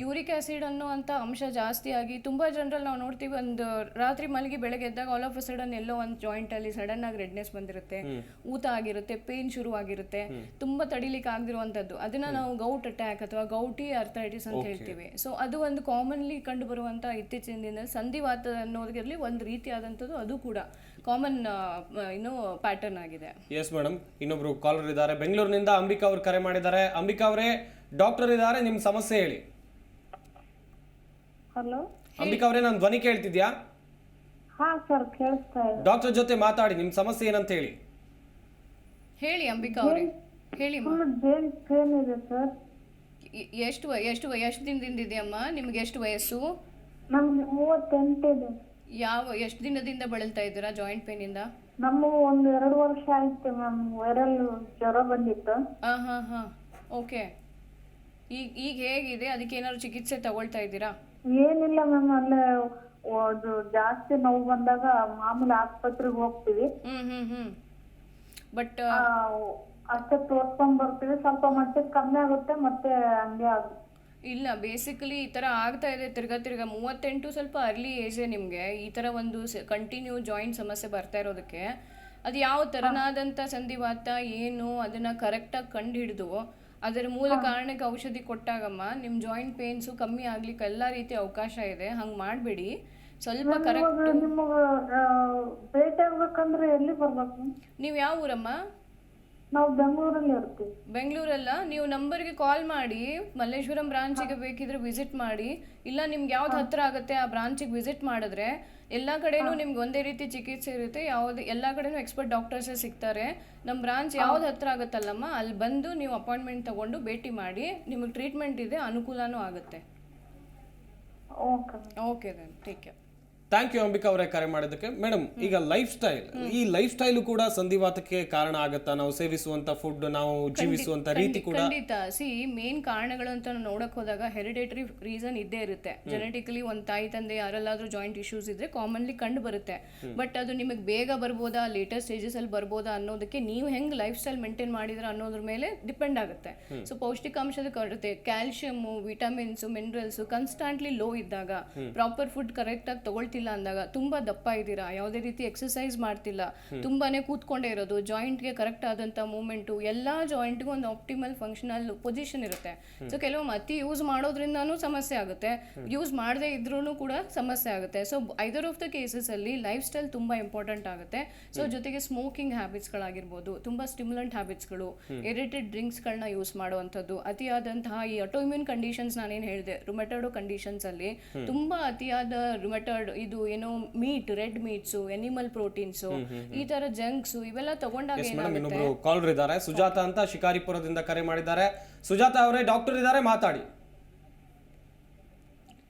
Speaker 2: ಯೂರಿಕ್ ಆಸಿಡ್ ಅನ್ನೋ ಅಂತ ಅಂಶ ಜಾಸ್ತಿ ಆಗಿ ತುಂಬಾ ಜನರಲ್ಲಿ ನಾವು ನೋಡ್ತೀವಿ ಒಂದು ರಾತ್ರಿ ಮಲಗಿ ಬೆಳಗ್ಗೆ ಎದ್ದಾಗ ಆಲ್ ಆಫ್ ಸಡನ್ ಎಲ್ಲೋ ಒಂದು ಜಾಯಿಂಟ್ ಅಲ್ಲಿ ಸಡನ್ ಆಗಿ ರೆಡ್ನೆಸ್ ಬಂದಿರುತ್ತೆ. ಊತ ಆಗಿರುತ್ತೆ ಪೇನ್ ಶುರು ಆಗಿರುತ್ತೆ ತುಂಬಾ ತಡಿಲಿಕ್ಕೆ ಆಗದಿರುವಂತದ್ದು ಅದನ್ನ ನಾವು ಗೌಟ್ ಅಟ್ಯಾಕ್ ಅಥವಾ ಗೌಟಿ ಅರ್ಥರೈಟಿಸ್ ಅಂತ ಹೇಳ್ತೀವಿ. ಸೊ ಅದು ಒಂದು ಕಾಮನ್ಲಿ ಕಂಡು ಬರುವಂಥ ಇತ್ತೀಚಿನ ದಿನದಲ್ಲಿ ಸಂಧಿವಾತ ಅನ್ನೋದಿರಲಿ ಒಂದು ರೀತಿಯಾದಂಥದ್ದು ಅದು ಕೂಡ ಕಾಮನ್ ಏನು ಪ್ಯಾಟರ್ನ್ ಆಗಿದೆ.
Speaker 1: ಎಸ್ ಮೇಡಮ್ ಇನ್ನೊಬ್ರು ಕಾಲರ್ ಇದ್ದಾರೆ. ಬೆಂಗಳೂರಿನಿಂದ ಅಂಬಿಕಾ ಅವ್ರು ಕರೆ ಮಾಡಿದ್ದಾರೆ. ಅಂಬಿಕಾ ಅವರೇ ಡಾಕ್ಟರ್ ಇದ್ದಾರೆ. ನಿಮ್ಮ ಸಮಸ್ಯೆ ಹೇಳಿ.
Speaker 4: ಹಲೋ
Speaker 1: ಅಂಬಿಕಾ ಅವರೇ ನಾನು ಧ್ವನಿ ಕೇಳ್ತಿದ್ಯಾ?
Speaker 4: ಹಾ ಸರ್ ಕೇಳಿಸ್ತಾ ಇದೆ.
Speaker 1: ಡಾಕ್ಟರ್ ಜೊತೆ ಮಾತಾಡಿ. ನಿಮ್ಮ ಸಮಸ್ಯೆ ಏನಂತ ಹೇಳಿ.
Speaker 2: ಹೇಳಿ ಅಂಬಿಕಾ ಅವರೇ. ಹೇಳಿ.
Speaker 4: ಫುಲ್ ಪೇನ್ ಇದೆ ಸರ್
Speaker 2: ಎಷ್ಟು ಎಷ್ಟು ಎಷ್ಟು ದಿನದಿಂದ ಇದೆಯಮ್ಮ ನಿಮ್ಗೆ ಎಷ್ಟು ವಯಸ್ಸು?
Speaker 4: ನಮ್ಗೆ ಮೂವತ್ತೆಂಟಿದೆ
Speaker 2: ಯಾವ ಎಷ್ಟು ದಿನದಿಂದ ಬಳಲ್ತಾ ಇದ್ದೀರಾ ಜಾಯಿಂಟ್ ಇಂದ?
Speaker 4: ನಮ್ಮ ಒಂದು ಎರಡು ವರ್ಷ ಆಯ್ತು ಮ್ಯಾಮ್ ವೈರಲ್ ಜ್ವರ ಬಂದಿತ್ತು.
Speaker 2: ಹಾ ಹಾ ಹಾ. ಓಕೆ. ಈಗ ಈಗ ಹೇಗಿದೆ? ಅದಕ್ಕೆ ಏನಾದ್ರು ಚಿಕಿತ್ಸೆ ತಗೊಳ್ತಾ ಇದ್ದೀರಾ?
Speaker 4: ಏನಿಲ್ಲ ಮ್ಯಾಮ್ ಅಲ್ಲೇ ಅದು ಜಾಸ್ತಿ ನೋವು ಬಂದಾಗ ಮಾಮೂಲಿ ಆಸ್ಪತ್ರೆಗೆ ಹೋಗ್ತೀವಿ.
Speaker 2: ಹ್ಮ್ ಹ್ಮ್ ಹ್ಮ್. ಬಟ್
Speaker 4: ಆ, ಅಷ್ಟೇ ತೋರ್ಸ್ಕೊಂಡ್ ಬರ್ತೀವಿ. ಸ್ವಲ್ಪ ಮಟ್ಟಿಗೆ ಕಮ್ಮಿ ಆಗುತ್ತೆ ಮತ್ತೆ ಹಂಗೆ ಆಗುತ್ತೆ.
Speaker 2: ಇಲ್ಲ ಬೇಸಿಕಲಿ ಈ ತರ ಆಗ್ತಾ ಇದೆ. ತಿರ್ಗಾ ತಿರ್ಗಾ ಮೂವತ್ತೆಂಟು ಸ್ವಲ್ಪ ಅರ್ಲಿ ಏಜೇ ನಿಮಗೆ. ಈ ತರ ಒಂದು ಕಂಟಿನ್ಯೂ ಜಾಯಿಂಟ್ ಸಮಸ್ಯೆ ಬರ್ತಾ ಇರೋದಕ್ಕೆ. ಅದು ಯಾವ ತರನಾದಂತ ಸಂಧಿವಾತ ಏನು ಅದನ್ನ ಕರೆಕ್ಟಾಗಿ ಕಂಡು ಹಿಡಿದು ಅದರ ಮೂಲ ಕಾರಣಕ್ಕೆ ಔಷಧಿ ಕೊಟ್ಟಾಗಮ್ಮ ನಿಮ್ಮ ಜಾಯಿಂಟ್ ಪೇನ್ಸ್ ಕಮ್ಮಿ ಆಗ್ಲಿಕ್ಕೆ ಎಲ್ಲಾ ರೀತಿ ಅವಕಾಶ ಇದೆ. ಹಂಗೆ ಮಾಡಬೇಡಿ. ಸ್ವಲ್ಪ ಕರೆಕ್ಟ್
Speaker 4: ಇವಾಗ ನಿಮಗ ಭೇಟಿ ಆಗ್ಬೇಕಂದ್ರೆ ಎಲ್ಲಿ ಬರ್ಬೇಕು?
Speaker 2: ನೀವು ಯಾವ ಊರಮ್ಮ?
Speaker 4: ನಾವು ಬೆಂಗಳೂರಲ್ಲಿ ಇರ್ತೀವಿ.
Speaker 2: ಬೆಂಗಳೂರಲ್ಲ? ನೀವು ನಂಬರ್ಗೆ ಕಾಲ್ ಮಾಡಿ ಮಲ್ಲೇಶ್ವರಂ ಬ್ರಾಂಚಿಗೆ ಬೇಕಿದ್ರೆ ವಿಸಿಟ್ ಮಾಡಿ ಇಲ್ಲ ನಿಮ್ಗೆ ಯಾವ್ದು ಹತ್ರ ಆಗುತ್ತೆ ಆ ಬ್ರಾಂಚಿಗೆ ವಿಸಿಟ್ ಮಾಡಿದ್ರೆ ಎಲ್ಲ ಕಡೆನೂ ನಿಮ್ಗೆ ಒಂದೇ ರೀತಿ ಚಿಕಿತ್ಸೆ ಇರುತ್ತೆ ಯಾವ್ದು ಎಲ್ಲ ಕಡೆನೂ ಎಕ್ಸ್ಪರ್ಟ್ ಡಾಕ್ಟರ್ಸೇ ಸಿಗ್ತಾರೆ. ನಮ್ಮ ಬ್ರಾಂಚ್ ಯಾವ್ದು ಹತ್ರ ಆಗುತ್ತಲ್ಲಮ್ಮ ಅಲ್ಲಿ ಬಂದು ನೀವು ಅಪಾಯಿಂಟ್ಮೆಂಟ್ ತಗೊಂಡು ಭೇಟಿ ಮಾಡಿ ನಿಮಗೆ ಟ್ರೀಟ್ಮೆಂಟ್ ಇದೆ ಅನುಕೂಲನೂ ಆಗುತ್ತೆ.
Speaker 4: Okay
Speaker 2: okay then take care
Speaker 1: thank you Ambika ಅವರೇ ಕರೆ ಮಾಡಿದ್ದಕ್ಕೆ. ಮೇಡಮ್ ಈಗ ಲೈಫ್ ಸ್ಟೈಲ್ ಈ ಲೈಫ್ ಸ್ಟೈಲ್ ಕೂಡ ಸಂಧಿವಾತಕ್ಕೆ ಕಾರಣ ಆಗುತ್ತಾ? ನಾವು ಸೇವಿಸುವಂತ ಫುಡ್ ನಾವು ಜೀವಿಸುವಂತ ರೀತಿ ಕೂಡ?
Speaker 2: ಖಂಡಿತ. ಸಿ ಮೇನ್ ಕಾರಣಗಳು ಅಂತ ನೋಡಕ್ ಹೋದಾಗ ಹೆರಿಡೇಟರಿ ರೀಸನ್ ಇದ್ದೇ ಇರುತ್ತೆ. ಜೆನೆಟಿಕಲಿ ಒಂದು ತಾಯಿ ತಂದೆ ಯಾರಲ್ಲಾದ್ರೂ ಜಾಯಿಂಟ್ ಇಶ್ಯೂಸ್ ಇದ್ರೆ ಕಾಮನ್ಲಿ ಕಂಡು ಬರುತ್ತೆ. ಬಟ್ ಅದು ನಿಮಗೆ ಬೇಗ ಬರ್ಬೋದಾ ಲೇಟರ್ ಸ್ಟೇಜಸ್ ಅಲ್ಲಿ ಬರ್ಬೋದಾ ಅನ್ನೋದಕ್ಕೆ ನೀವು ಹೆಂಗ್ ಲೈಫ್ ಸ್ಟೈಲ್ ಮೇಂಟೈನ್ ಮಾಡಿದ್ರ ಅನ್ನೋದ್ರ ಮೇಲೆ ಡಿಪೆಂಡ್ ಆಗುತ್ತೆ. ಸೊ ಪೌಷ್ಟಿಕಾಂಶದ ಕೊರತೆ calcium vitamins minerals constantly low ಇದ್ದಾಗ ಪ್ರಾಪರ್ ಫುಡ್ ಕರೆಕ್ಟ್ ಆಗಿ ತಗೊಳ್ತಿಲ್ಲ ಮಾಡ್ತಿಲ್ಲ ಅಂದಾಗ ತುಂಬಾ ದಪ್ಪ ಇದ್ದೀರಾ? ಯಾವುದೇ ರೀತಿ ಎಕ್ಸಸೈಸ್ ಮಾಡ್ತಿಲ್ಲ. ತುಂಬಾನೇ ಕೂತ್ಕೊಂಡೇ ಇರೋದು. ಜಾಯಿಂಟ್ಗೆ ಕರೆಕ್ಟ್ ಆದಂಥ ಮೂಮೆಂಟು ಎಲ್ಲ ಜಾಯಿಂಟ್ಗೂ ಒಂದು ಆಪ್ಟಿಮಲ್ ಫಂಕ್ಷನಲ್ ಪೊಸಿಷನ್ ಇರುತ್ತೆ. ಸೊ ಕೆಲವೊಮ್ಮೆ ಅತಿ ಯೂಸ್ ಮಾಡೋದ್ರಿಂದನೂ ಸಮಸ್ಯೆ ಆಗುತ್ತೆ. ಯೂಸ್ ಮಾಡದೇ ಇದ್ರೂ ಕೂಡ ಸಮಸ್ಯೆ ಆಗುತ್ತೆ. ಸೊ ಐದರ್ ಆಫ್ ದ ಕೇಸಸಲ್ಲಿ ಲೈಫ್ ಸ್ಟೈಲ್ ತುಂಬಾ ಇಂಪಾರ್ಟೆಂಟ್ ಆಗುತ್ತೆ. ಸೊ ಜೊತೆಗೆ ಸ್ಮೋಕಿಂಗ್ ಹ್ಯಾಬಿಟ್ಸ್ ಹ್ಯಾಬಿಟ್ಸ್ಗಳಾಗಿರ್ಬೋದು ತುಂಬಾ ಸ್ಟಿಮ್ಯುಲೆಂಟ್ ಹ್ಯಾಬಿಟ್ಸ್ಗಳು ಎರಿಟೆಡ್ ಡ್ರಿಂಕ್ಸ್ಗಳನ್ನ ಯೂಸ್ ಮಾಡುವಂಥದ್ದು ಅತಿಯಾದಂತಹ ಈ ಅಟೋಮ್ಯೂನ್ ಕಂಡೀಷನ್ಸ್ ನಾನೇನು ಹೇಳಿದೆ ಕಂಡೀಷನ್ಸ್ ಅಲ್ಲಿ ತುಂಬಾ ಅತಿಯಾದ ರುಮೆಟರ್ಡ್ ಇದು ಏನೋ meat red meats animal proteins ಈ ತರ ಜಂಕ್ಸ್ ಇವೆಲ್ಲ ತಗೊಂಡಾಗ ಏನಾಗುತ್ತೆ?
Speaker 1: ಇನ್ನೊಬ್ರು ಕಾಲರ್ ಇದ್ದಾರೆ. ಸುಜಾತ ಅಂತ ಶಿಕಾರಿಪುರದಿಂದ ಕರೆ ಮಾಡಿದ್ದಾರೆ. ಸುಜಾತ ಅವರೇ ಡಾಕ್ಟರ್ ಇದ್ದಾರೆ ಮಾತಾಡಿ.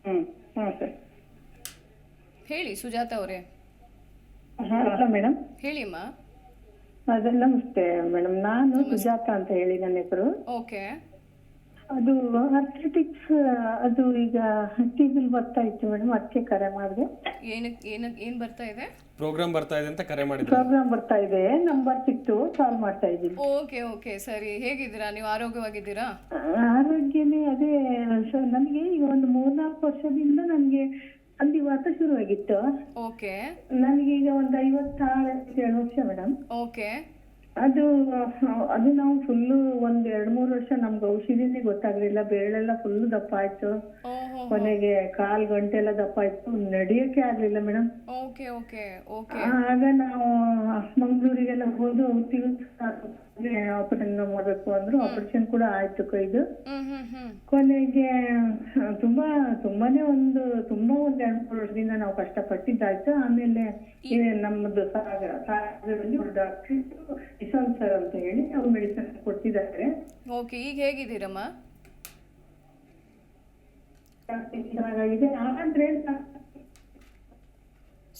Speaker 6: ಹ್ಮ್ ಹಾಂ ಸರ್
Speaker 2: ಹೇಳಿ ಸುಜಾತ ಅವರೇ.
Speaker 6: ಹಾಂ ಹಲೋ ಮೇಡಮ್
Speaker 2: ಹೇಳಿ ಅಮ್ಮ
Speaker 6: ಅದೇ ನಮಸ್ತೆ ಮೇಡಮ್ ನಾನು ಸುಜಾತ ಅಂತ ಹೇಳಿ ನನ್ನ ಹೆಸರು.
Speaker 2: ಓಕೆ.
Speaker 6: ಅದು ಅಥ್ಲೆಟಿಕ್ಸ್ ಅದು ಈಗ ಟಿ ವಿಲ್ ಬರ್ತಾ ಇತ್ತು ಮೇಡಮ್ ಅದಕ್ಕೆ ಕರೆ ಮಾಡಿದೆ.
Speaker 2: ಏನಕ್ಕೆ ಏನಕ್ಕೆ ಏನು ಬರ್ತಾ ಇದೆ?
Speaker 1: ಪ್ರೋಗ್ರಾಮ್ ಬರ್ತಾ ಇದೆ ಅಂತ ಕರೆ ಮಾಡಿದ್ರು.
Speaker 6: ಪ್ರೋಗ್ರಾಮ್ ಬರ್ತಾ ಇದೆ ನಂಬರ್ ಸಿಕ್ತು ಕಾಲ್ ಮಾಡ್ತಾ ಇದ್ದೀನಿ.
Speaker 2: ಓಕೆ ಓಕೆ ಸರಿ. ಹೇಗಿದ್ದೀರಾ? ನೀವು ಆರೋಗ್ಯವಾಗಿದ್ದೀರಾ?
Speaker 6: ಆರೋಗ್ಯನೇ ಅದೇ ಸರ್ ನನಗೆ ಈಗ ಒಂದು ಮೂರ್ನಾಲ್ಕು ವರ್ಷದಿಂದ ನನಗೆ ವಾತ ಶುರುವಾಗಿತ್ತು.
Speaker 2: ಓಕೆ.
Speaker 6: ನನಗೆ ಈಗ ಒಂದು ಐವತ್ತಾರು ಏಳು ವರ್ಷ ಮೇಡಮ್
Speaker 2: ಓಕೆ.
Speaker 6: ಅದು ಅದು ನಾವು ಫುಲ್ಲು ಒಂದ್ ಎರಡ್ ಮೂರ್ ವರ್ಷ ನಮ್ಗೆ ಔಷಧಿನೇ ಗೊತ್ತಾಗ್ಲಿಲ್ಲ. ಬೇಳೆಲ್ಲ ಫುಲ್ ದಪ್ಪ ಆಯ್ತು. ಕೊನೆಗೆ ಕಾಲ್ ಗಂಟೆ ಎಲ್ಲ ದಪ್ಪ ಆಯ್ತು. ನಡಿಯಕ್ಕೆ ಆಗ್ಲಿಲ್ಲ ಮೇಡಮ್
Speaker 2: ಓಕೆ ಓಕೆ ಓಕೆ.
Speaker 6: ಆಗ ನಾವು ಮಂಗ್ಳೂರಿಗೆಲ್ಲ ಹೋದು ಔಷಧಿ ಆಪರೇಷನ್ ಮಾಡ್ಬೇಕು ಅಂದ್ರು ಆಪರೇಷನ್ ಕೂಡ ಆಯ್ತು ಕೈದು ಕೊನೆಗೆ ತುಂಬಾ ತುಂಬಾನೇ ಒಂದು ತುಂಬಾ ಒಂದ್ ಎರಡ್ ಮೂರು ವರ್ಷದಿಂದ ನಾವು ಕಷ್ಟ ಪಟ್ಟಿದ್ದಾಯ್ತು ಆಮೇಲೆ ನಮ್ಮದು ಸಾಗರ ಸಾಗರದಲ್ಲಿ ಒಂದು ಡಾಕ್ಟರ್ ಯಶವಂತ್ ಸರ್ ಅಂತ ಹೇಳಿ ಅವ್ರು ಮೆಡಿಸಿನ್ ಕೊಟ್ಟಿದ್ದಾರೆ.
Speaker 2: ಓಕೆ ಈಗ ಹೇಗಿದ್ದೀರಮ್ಮ?
Speaker 6: ಚೆನ್ನಾಗಿದೆ ಆದ್ರೆ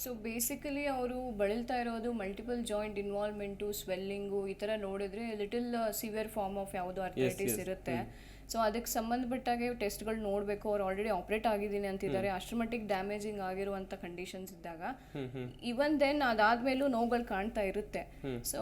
Speaker 2: ಸೊ ಬೇಸಿಕಲಿ ಅವರು ಬಳಲ್ತಾ ಇರೋದು ಮಲ್ಟಿಪಲ್ ಜಾಯಿಂಟ್ ಇನ್ವಾಲ್ವ್ಮೆಂಟು ಸ್ವೆಲ್ಲಿಂಗು ಈ ಥರ ನೋಡಿದ್ರೆ ಲಿಟಲ್ ಸಿವಿಯರ್ ಫಾರ್ಮ್ ಆಫ್ ಯಾವುದೋ ಅರ್ಥೈಟಿಸ್ ಇರುತ್ತೆ. ಸೊ ಅದಕ್ಕೆ ಸಂಬಂಧಪಟ್ಟಾಗೆ ಟೆಸ್ಟ್ಗಳು ನೋಡಬೇಕು. ಅವ್ರು ಆಲ್ರೆಡಿ ಆಪ್ರೇಟ್ ಆಗಿದ್ದೀನಿ ಅಂತಿದ್ದಾರೆ. ಅಷ್ಟರ ಮಟ್ಟಿಗೆ ಡ್ಯಾಮೇಜಿಂಗ್ ಆಗಿರುವಂಥ ಕಂಡೀಷನ್ಸ್ ಇದ್ದಾಗ ಇವನ್ ದೆನ್ ಅದಾದ್ಮೇಲೂ ನೋವುಗಳು ಕಾಣ್ತಾ ಇರುತ್ತೆ. ಸೊ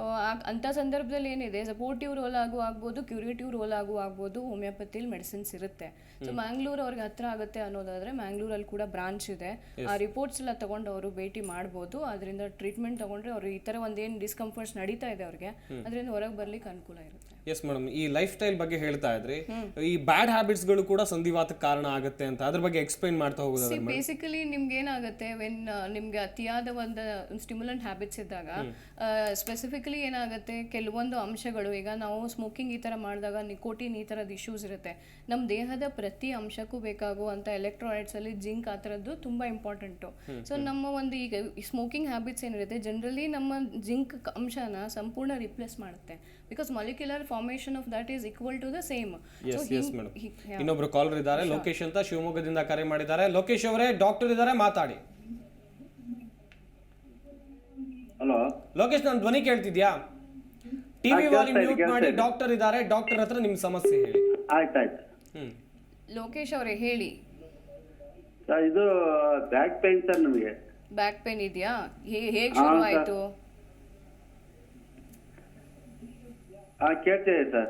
Speaker 2: ಅಂಥ ಸಂದರ್ಭದಲ್ಲಿ ಏನಿದೆ? ಸಪೋರ್ಟಿವ್ ರೋಲ್ ಆಗು ಆಗ್ಬೋದು ಕ್ಯೂರೇಟಿವ್ ರೋಲ್ ಆಗು ಆಗ್ಬೋದು ಹೋಮಿಯೋಪತಿಲಿ ಮೆಡಿಸಿನ್ಸ್ ಇರುತ್ತೆ. ಸೊ ಮ್ಯಾಂಗ್ಳೂರ್ ಅವ್ರಿಗೆ ಹತ್ರ ಆಗುತ್ತೆ ಅನ್ನೋದಾದ್ರೆ ಮ್ಯಾಂಗ್ಳೂರಲ್ಲಿ ಕೂಡ ಬ್ರಾಂಚ್ ಇದೆ. ಆ ರಿಪೋರ್ಟ್ಸ್ ಎಲ್ಲ ತಗೊಂಡು ಅವರು ಭೇಟಿ ಮಾಡ್ಬೋದು. ಅದರಿಂದ ಟ್ರೀಟ್ಮೆಂಟ್ ತಗೊಂಡ್ರೆ ಅವರು ಈ ಥರ ಒಂದೇನು ಡಿಸ್ಕಂಫರ್ಟ್ಸ್ ನಡೀತಾ ಇದೆ ಅವ್ರಿಗೆ ಅದರಿಂದ ಹೊರಗೆ ಬರ್ಲಿಕ್ಕೆ ಅನುಕೂಲ ಇರುತ್ತೆ.
Speaker 1: ಎಸ್ ಮೇಡಮ್ ಈ ಲೈಫ್ ಸ್ಟೈಲ್ ಬಗ್ಗೆ ಹೇಳ್ತಾ ಇದ್ರಿ ಈ ಬ್ಯಾಡ್ ಹ್ಯಾಬಿಟ್ಸ್ಗಳು ಕೂಡ ಸಂಧಿವಾತಕ್ಕೆ ಕಾರಣ ಆಗುತ್ತೆ ಅಂತ ಅದ್ರ ಬಗ್ಗೆ ಎಕ್ಸ್ಪ್ಲೈನ್ ಮಾಡ್ತಾ ಹೋಗೋದು
Speaker 2: ಬೇಸಿಕಲಿ ನಿಮ್ಗೆ ಏನಾಗುತ್ತೆ ವೆನ್ ನಿಮ್ಗೆ ಅತಿಯಾದ ಒಂದು ಸ್ಟಿಮ್ಯುಲೆಂಟ್ ಹ್ಯಾಬಿಟ್ಸ್ ಇದ್ದಾಗ ಸ್ಪೆಸಿಫಿಕಲಿ ಏನಾಗುತ್ತೆ ಕೆಲವೊಂದು ಅಂಶಗಳು ಈಗ ನಾವು ಸ್ಮೋಕಿಂಗ್ ಈ ತರ ಮಾಡಿದಾಗ ನಿಕೋಟಿನ್ ಈ ತರದ ಇಶ್ಯೂಸ್ ಇರುತ್ತೆ. ನಮ್ಮ ದೇಹದ ಪ್ರತಿ ಅಂಶಕ್ಕೂ ಬೇಕಾಗುವಂಥ ಎಲೆಕ್ಟ್ರೋಲೈಟ್ಸ್ ಅಲ್ಲಿ ಜಿಂಕ್ ಆ ಥರದ್ದು ತುಂಬಾ ಇಂಪಾರ್ಟೆಂಟು ಸೊ ನಮ್ಮ ಒಂದು ಈಗ ಸ್ಮೋಕಿಂಗ್ ಹ್ಯಾಬಿಟ್ಸ್ ಏನಿರುತ್ತೆ ಜನರಲಿ ನಮ್ಮ ಜಿಂಕ್ ಅಂಶನ ಸಂಪೂರ್ಣ ರಿಪ್ಲೇಸ್ ಮಾಡುತ್ತೆ. Because molecular formation of that is equal to the same
Speaker 1: yes yes madam ಇನ್ನೊಬ್ರು ಕಾಲರ್ ಇದ್ದಾರೆ ಲೋಕೇಶ್ ಅಂತ ಶಿವಮೊಗ್ಗದಿಂದ ಕರೆ ಮಾಡಿದ್ದಾರೆ. ಲೋಕೇಶ್ ಅವರೇ ಡಾಕ್ಟರ್ ಇದ್ದಾರೆ ಮಾತಾಡಿ.
Speaker 3: ಹಲೋ
Speaker 1: ಲೋಕೇಶ್ ನಾನು ಧ್ವನಿ ಕೇಳ್ತಿದ್ಯಾ? ಟಿವಿ
Speaker 3: ವಾರಿ
Speaker 1: ವಾಲ್ಯೂಮ್ ಮ್ಯೂಟ್ ಮಾಡಿ. ಡಾಕ್ಟರ್ ಇದ್ದಾರೆ ಡಾಕ್ಟರ್ ಹತ್ರ ನಿಮ್ ಸಮಸ್ಯೆ ಹೇಳಿ.
Speaker 3: ಆಯ್ತಾಯ್ತು
Speaker 1: ಹ್ಮ್.
Speaker 2: ಲೋಕೇಶ್ ಅವರೇ ಹೇಳಿ.
Speaker 3: ಸರ್ ಇದು ಬ್ಯಾಕ್ ಪೇನ್ ಸರ್ ನಮಗೆ.
Speaker 2: ಬ್ಯಾಕ್ ಪೇನ್ ಇದೆಯಾ? ಹೇಗೆ ಶುರು. ಆಯ್ತು
Speaker 3: ಹಾ ಕೇಳ್ತಿದೆ ಸರ್.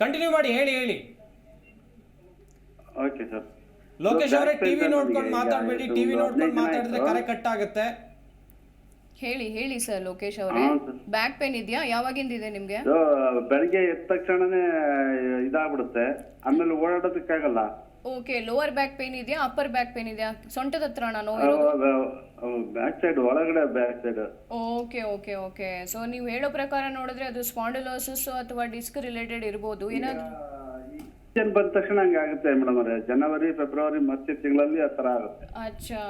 Speaker 1: ಕಂಟಿನ್ಯೂ ಮಾಡಿ ಹೇಳಿ ಹೇಳಿ.
Speaker 3: ಓಕೆ ಸರ್
Speaker 1: ಲೋಕೇಶ್ ಅವರೇ ಟಿವಿ ನೋಡ್ಕೊಂಡು
Speaker 3: ನಮ್ಗೆ
Speaker 1: ಮಾತಾಡಬೇಡಿ ಟಿವಿ ನೋಡ್ಕೊಂಡು ಮಾತಾಡಿದ್ರೆ ಕರೆ ಕಟ್ ಆಗುತ್ತೆ
Speaker 2: ಹೇಳಿ ಹೇಳಿ ಸರ್ ಲೋಕೇಶ್ ಅವರೇ. ಬ್ಯಾಕ್ ಪೇನ್ ಇದೆಯಾ? ಯಾವಾಗಿಂದ ಇದೆ ನಿಮ್ಗೆ
Speaker 3: ಬೆಳಿಗ್ಗೆ ಎದ್ದ ತಕ್ಷಣನೇ ಇದಾಗ್ಬಿಡುತ್ತೆ. ಆಮೇಲೆ ಓಡಾಡೋದಕ್ಕಾಗಲ್ಲ.
Speaker 2: ಓಕೆ ಲೋವರ್ ಬ್ಯಾಕ್ ಪೇನ್ ಇದೆಯಾ ಅಪ್ಪರ್ ಬ್ಯಾಕ್ ಪೇನ್ ಇದೆಯಾ? ಸೊಂಟದ ಹತ್ರ ನಾನು
Speaker 3: ಬ್ಯಾಕ್ ಸೈಡ್ ಒಳಗಡೆ back side
Speaker 2: okay okay okay so ನೀವು ಹೇಳೋ ಪ್ರಕಾರ ನೋಡಿದ್ರೆ ಅದು ಸ್ಪಾಂಡಿಲೋಸಿಸ್ ಅಥವಾ ಡಿಸ್ಕ್ ರಿಲೇಟೆಡ್ ಇರ್ಬೋದು. ಏನಾದ್ರು
Speaker 3: ಸೀಸನ್ ಬಂದ ತಕ್ಷಣ ಹಂಗೆ ಆಗುತ್ತೆ ಮೇಡಮ್ ಅವರೇ. ಜನವರಿ ಫೆಬ್ರವರಿ ಮಾರ್ಚ್ ತಿಂಗಳಲ್ಲಿ ಆ ತರ ಆಗುತ್ತೆ.
Speaker 2: ಅಚ್ಚಾ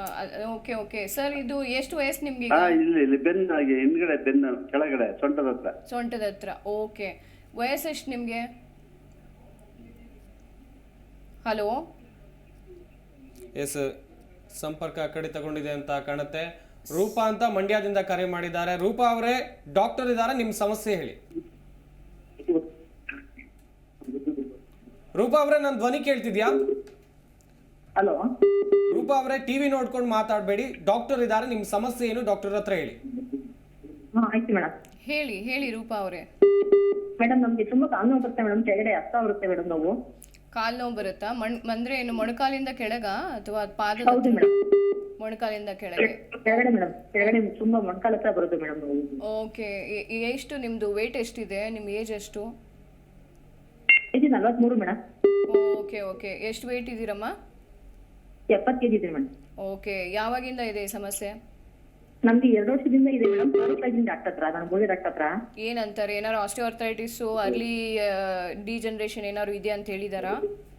Speaker 2: ಓಕೆ ಓಕೆ ಸರ್ ಇದು ಎಷ್ಟು ವಯಸ್ಸು ನಿಮಗೆ
Speaker 3: ಹಾ
Speaker 2: ಈಗ
Speaker 3: ಇಲ್ಲಿ ಇಲ್ಲಿ ಬೆನ್ನು ಹಾಗೆ ಹಿಂದ್ಗಡೆ ಬೆನ್ನು ಕೆಳಗಡೆ ಸೊಂಟದ ಹತ್ರ.
Speaker 2: ಸೊಂಟದ ಹತ್ರ. ಓಕೆ ವಯಸ್ಸು ಎಷ್ಟು ನಿಮಗೆ? ಹಲೋ?
Speaker 1: ಎಸ್ ಸಂಪರ್ಕ ಕಡಿತಗೊಂಡಿದೆ ಅಂತ ಕಾಣುತ್ತೆ. ರೂಪಾ ಅಂತ ಮಂಡ್ಯದಿಂದ ಕರೆ ಮಾಡಿದ್ದಾರೆ. ರೂಪಾ ಅವರೇ ಡಾಕ್ಟರ್ ಇದ್ದಾರೆ ನಿಮ್ಮ ಸಮಸ್ಯೆ ಹೇಳಿ. ರೂಪಾ ಅವರೇ ನನ್ನ ಧ್ವನಿ ಕೇಳ್ತಿದ್ಯಾ?
Speaker 6: ಹಲೋ?
Speaker 1: ರೂಪಾ ಅವರೇ ಟಿವಿ ನೋಡ್ಕೊಂಡು ಮಾತಾಡಬೇಡಿ. ಡಾಕ್ಟರ್ ಇದ್ದಾರೆ ನಿಮ್ಮ ಸಮಸ್ಯೆ ಏನು? ಡಾಕ್ಟರ್ ಹತ್ರ ಹೇಳಿ.
Speaker 6: ಹಾ ಆಯ್ತು ಮೇಡಮ್
Speaker 2: ಹೇಳಿ ಹೇಳಿ ರೂಪಾ ಅವರೇ.
Speaker 6: ಮೇಡಮ್ ನಮ್ಗೆ ತುಂಬಾ ಕಾಲು ನೋವು ಬರುತ್ತೆ ಮೇಡಮ್ ಕೆಳಗಡೆ ಅರ್ಥ ಬರುತ್ತೆ ಮೇಡಮ್ ನೋವು.
Speaker 2: ಕಾಲ್ ನೋವು ಬರುತ್ತಾ? ಮಣ್ ಅಂದ್ರೆ ಏನು ಮೊಣಕಾಲಿಂದ ಕೆಳಗ ಅಥವಾ ಪಾದದ
Speaker 6: ಹೌದು? ಮೇಡಮ್
Speaker 2: ಮೊಣಕಾಲಿಂದ ಕೆಳಗೆ?
Speaker 6: ಕೆಳಗಡೆ ಮೇಡಮ್ ಕೆಳಗಡೆ ತುಂಬಾ ಮೊಣಕಾಲ ಹತ್ರ ಬರುತ್ತೆ ಮೇಡಮ್
Speaker 2: ಓಕೆ. ಎಷ್ಟು ನಿಮ್ದು ವೇಟ್ ಎಷ್ಟಿದೆ? ನಿಮ್ ಏಜ್ ಎಷ್ಟು?
Speaker 6: ಕೆಜಿ ನಲ್ವತ್ಮೂರು ಮೇಡಮ್
Speaker 2: ಓಕೆ ಓಕೆ. ಎಷ್ಟು ವೇಟ್ ಇದ್ದೀರಮ್ಮ?
Speaker 6: ಎಪ್ಪತ್ತು ಕೆಜಿ ಇದೆ ಮೇಡಮ್
Speaker 2: ಓಕೆ. ಯಾವಾಗಿಂದ ಇದೆ ಈ ಸಮಸ್ಯೆ?
Speaker 6: ನಮ್ಗೆ ಎರಡು ವರ್ಷದಿಂದ ಇದೆ ಮೇಡಮ್. ಇದ್ದೀನಿ ಡಾಕ್ಟರ್ ಹತ್ರ ನಾನು ಹೋಗಿ ಡಾಕ್ಟರ್ ಹತ್ರ.
Speaker 2: ಏನಂತಾರೆ? ಏನಾರು ಆಸ್ಟಿಯೋಆರ್ಥರೈಟಿಸು ಅರ್ಲಿ ಡಿಜನರೇಷನ್ ಏನಾರು ಇದೆ ಅಂತ ಹೇಳಿದಾರಾ?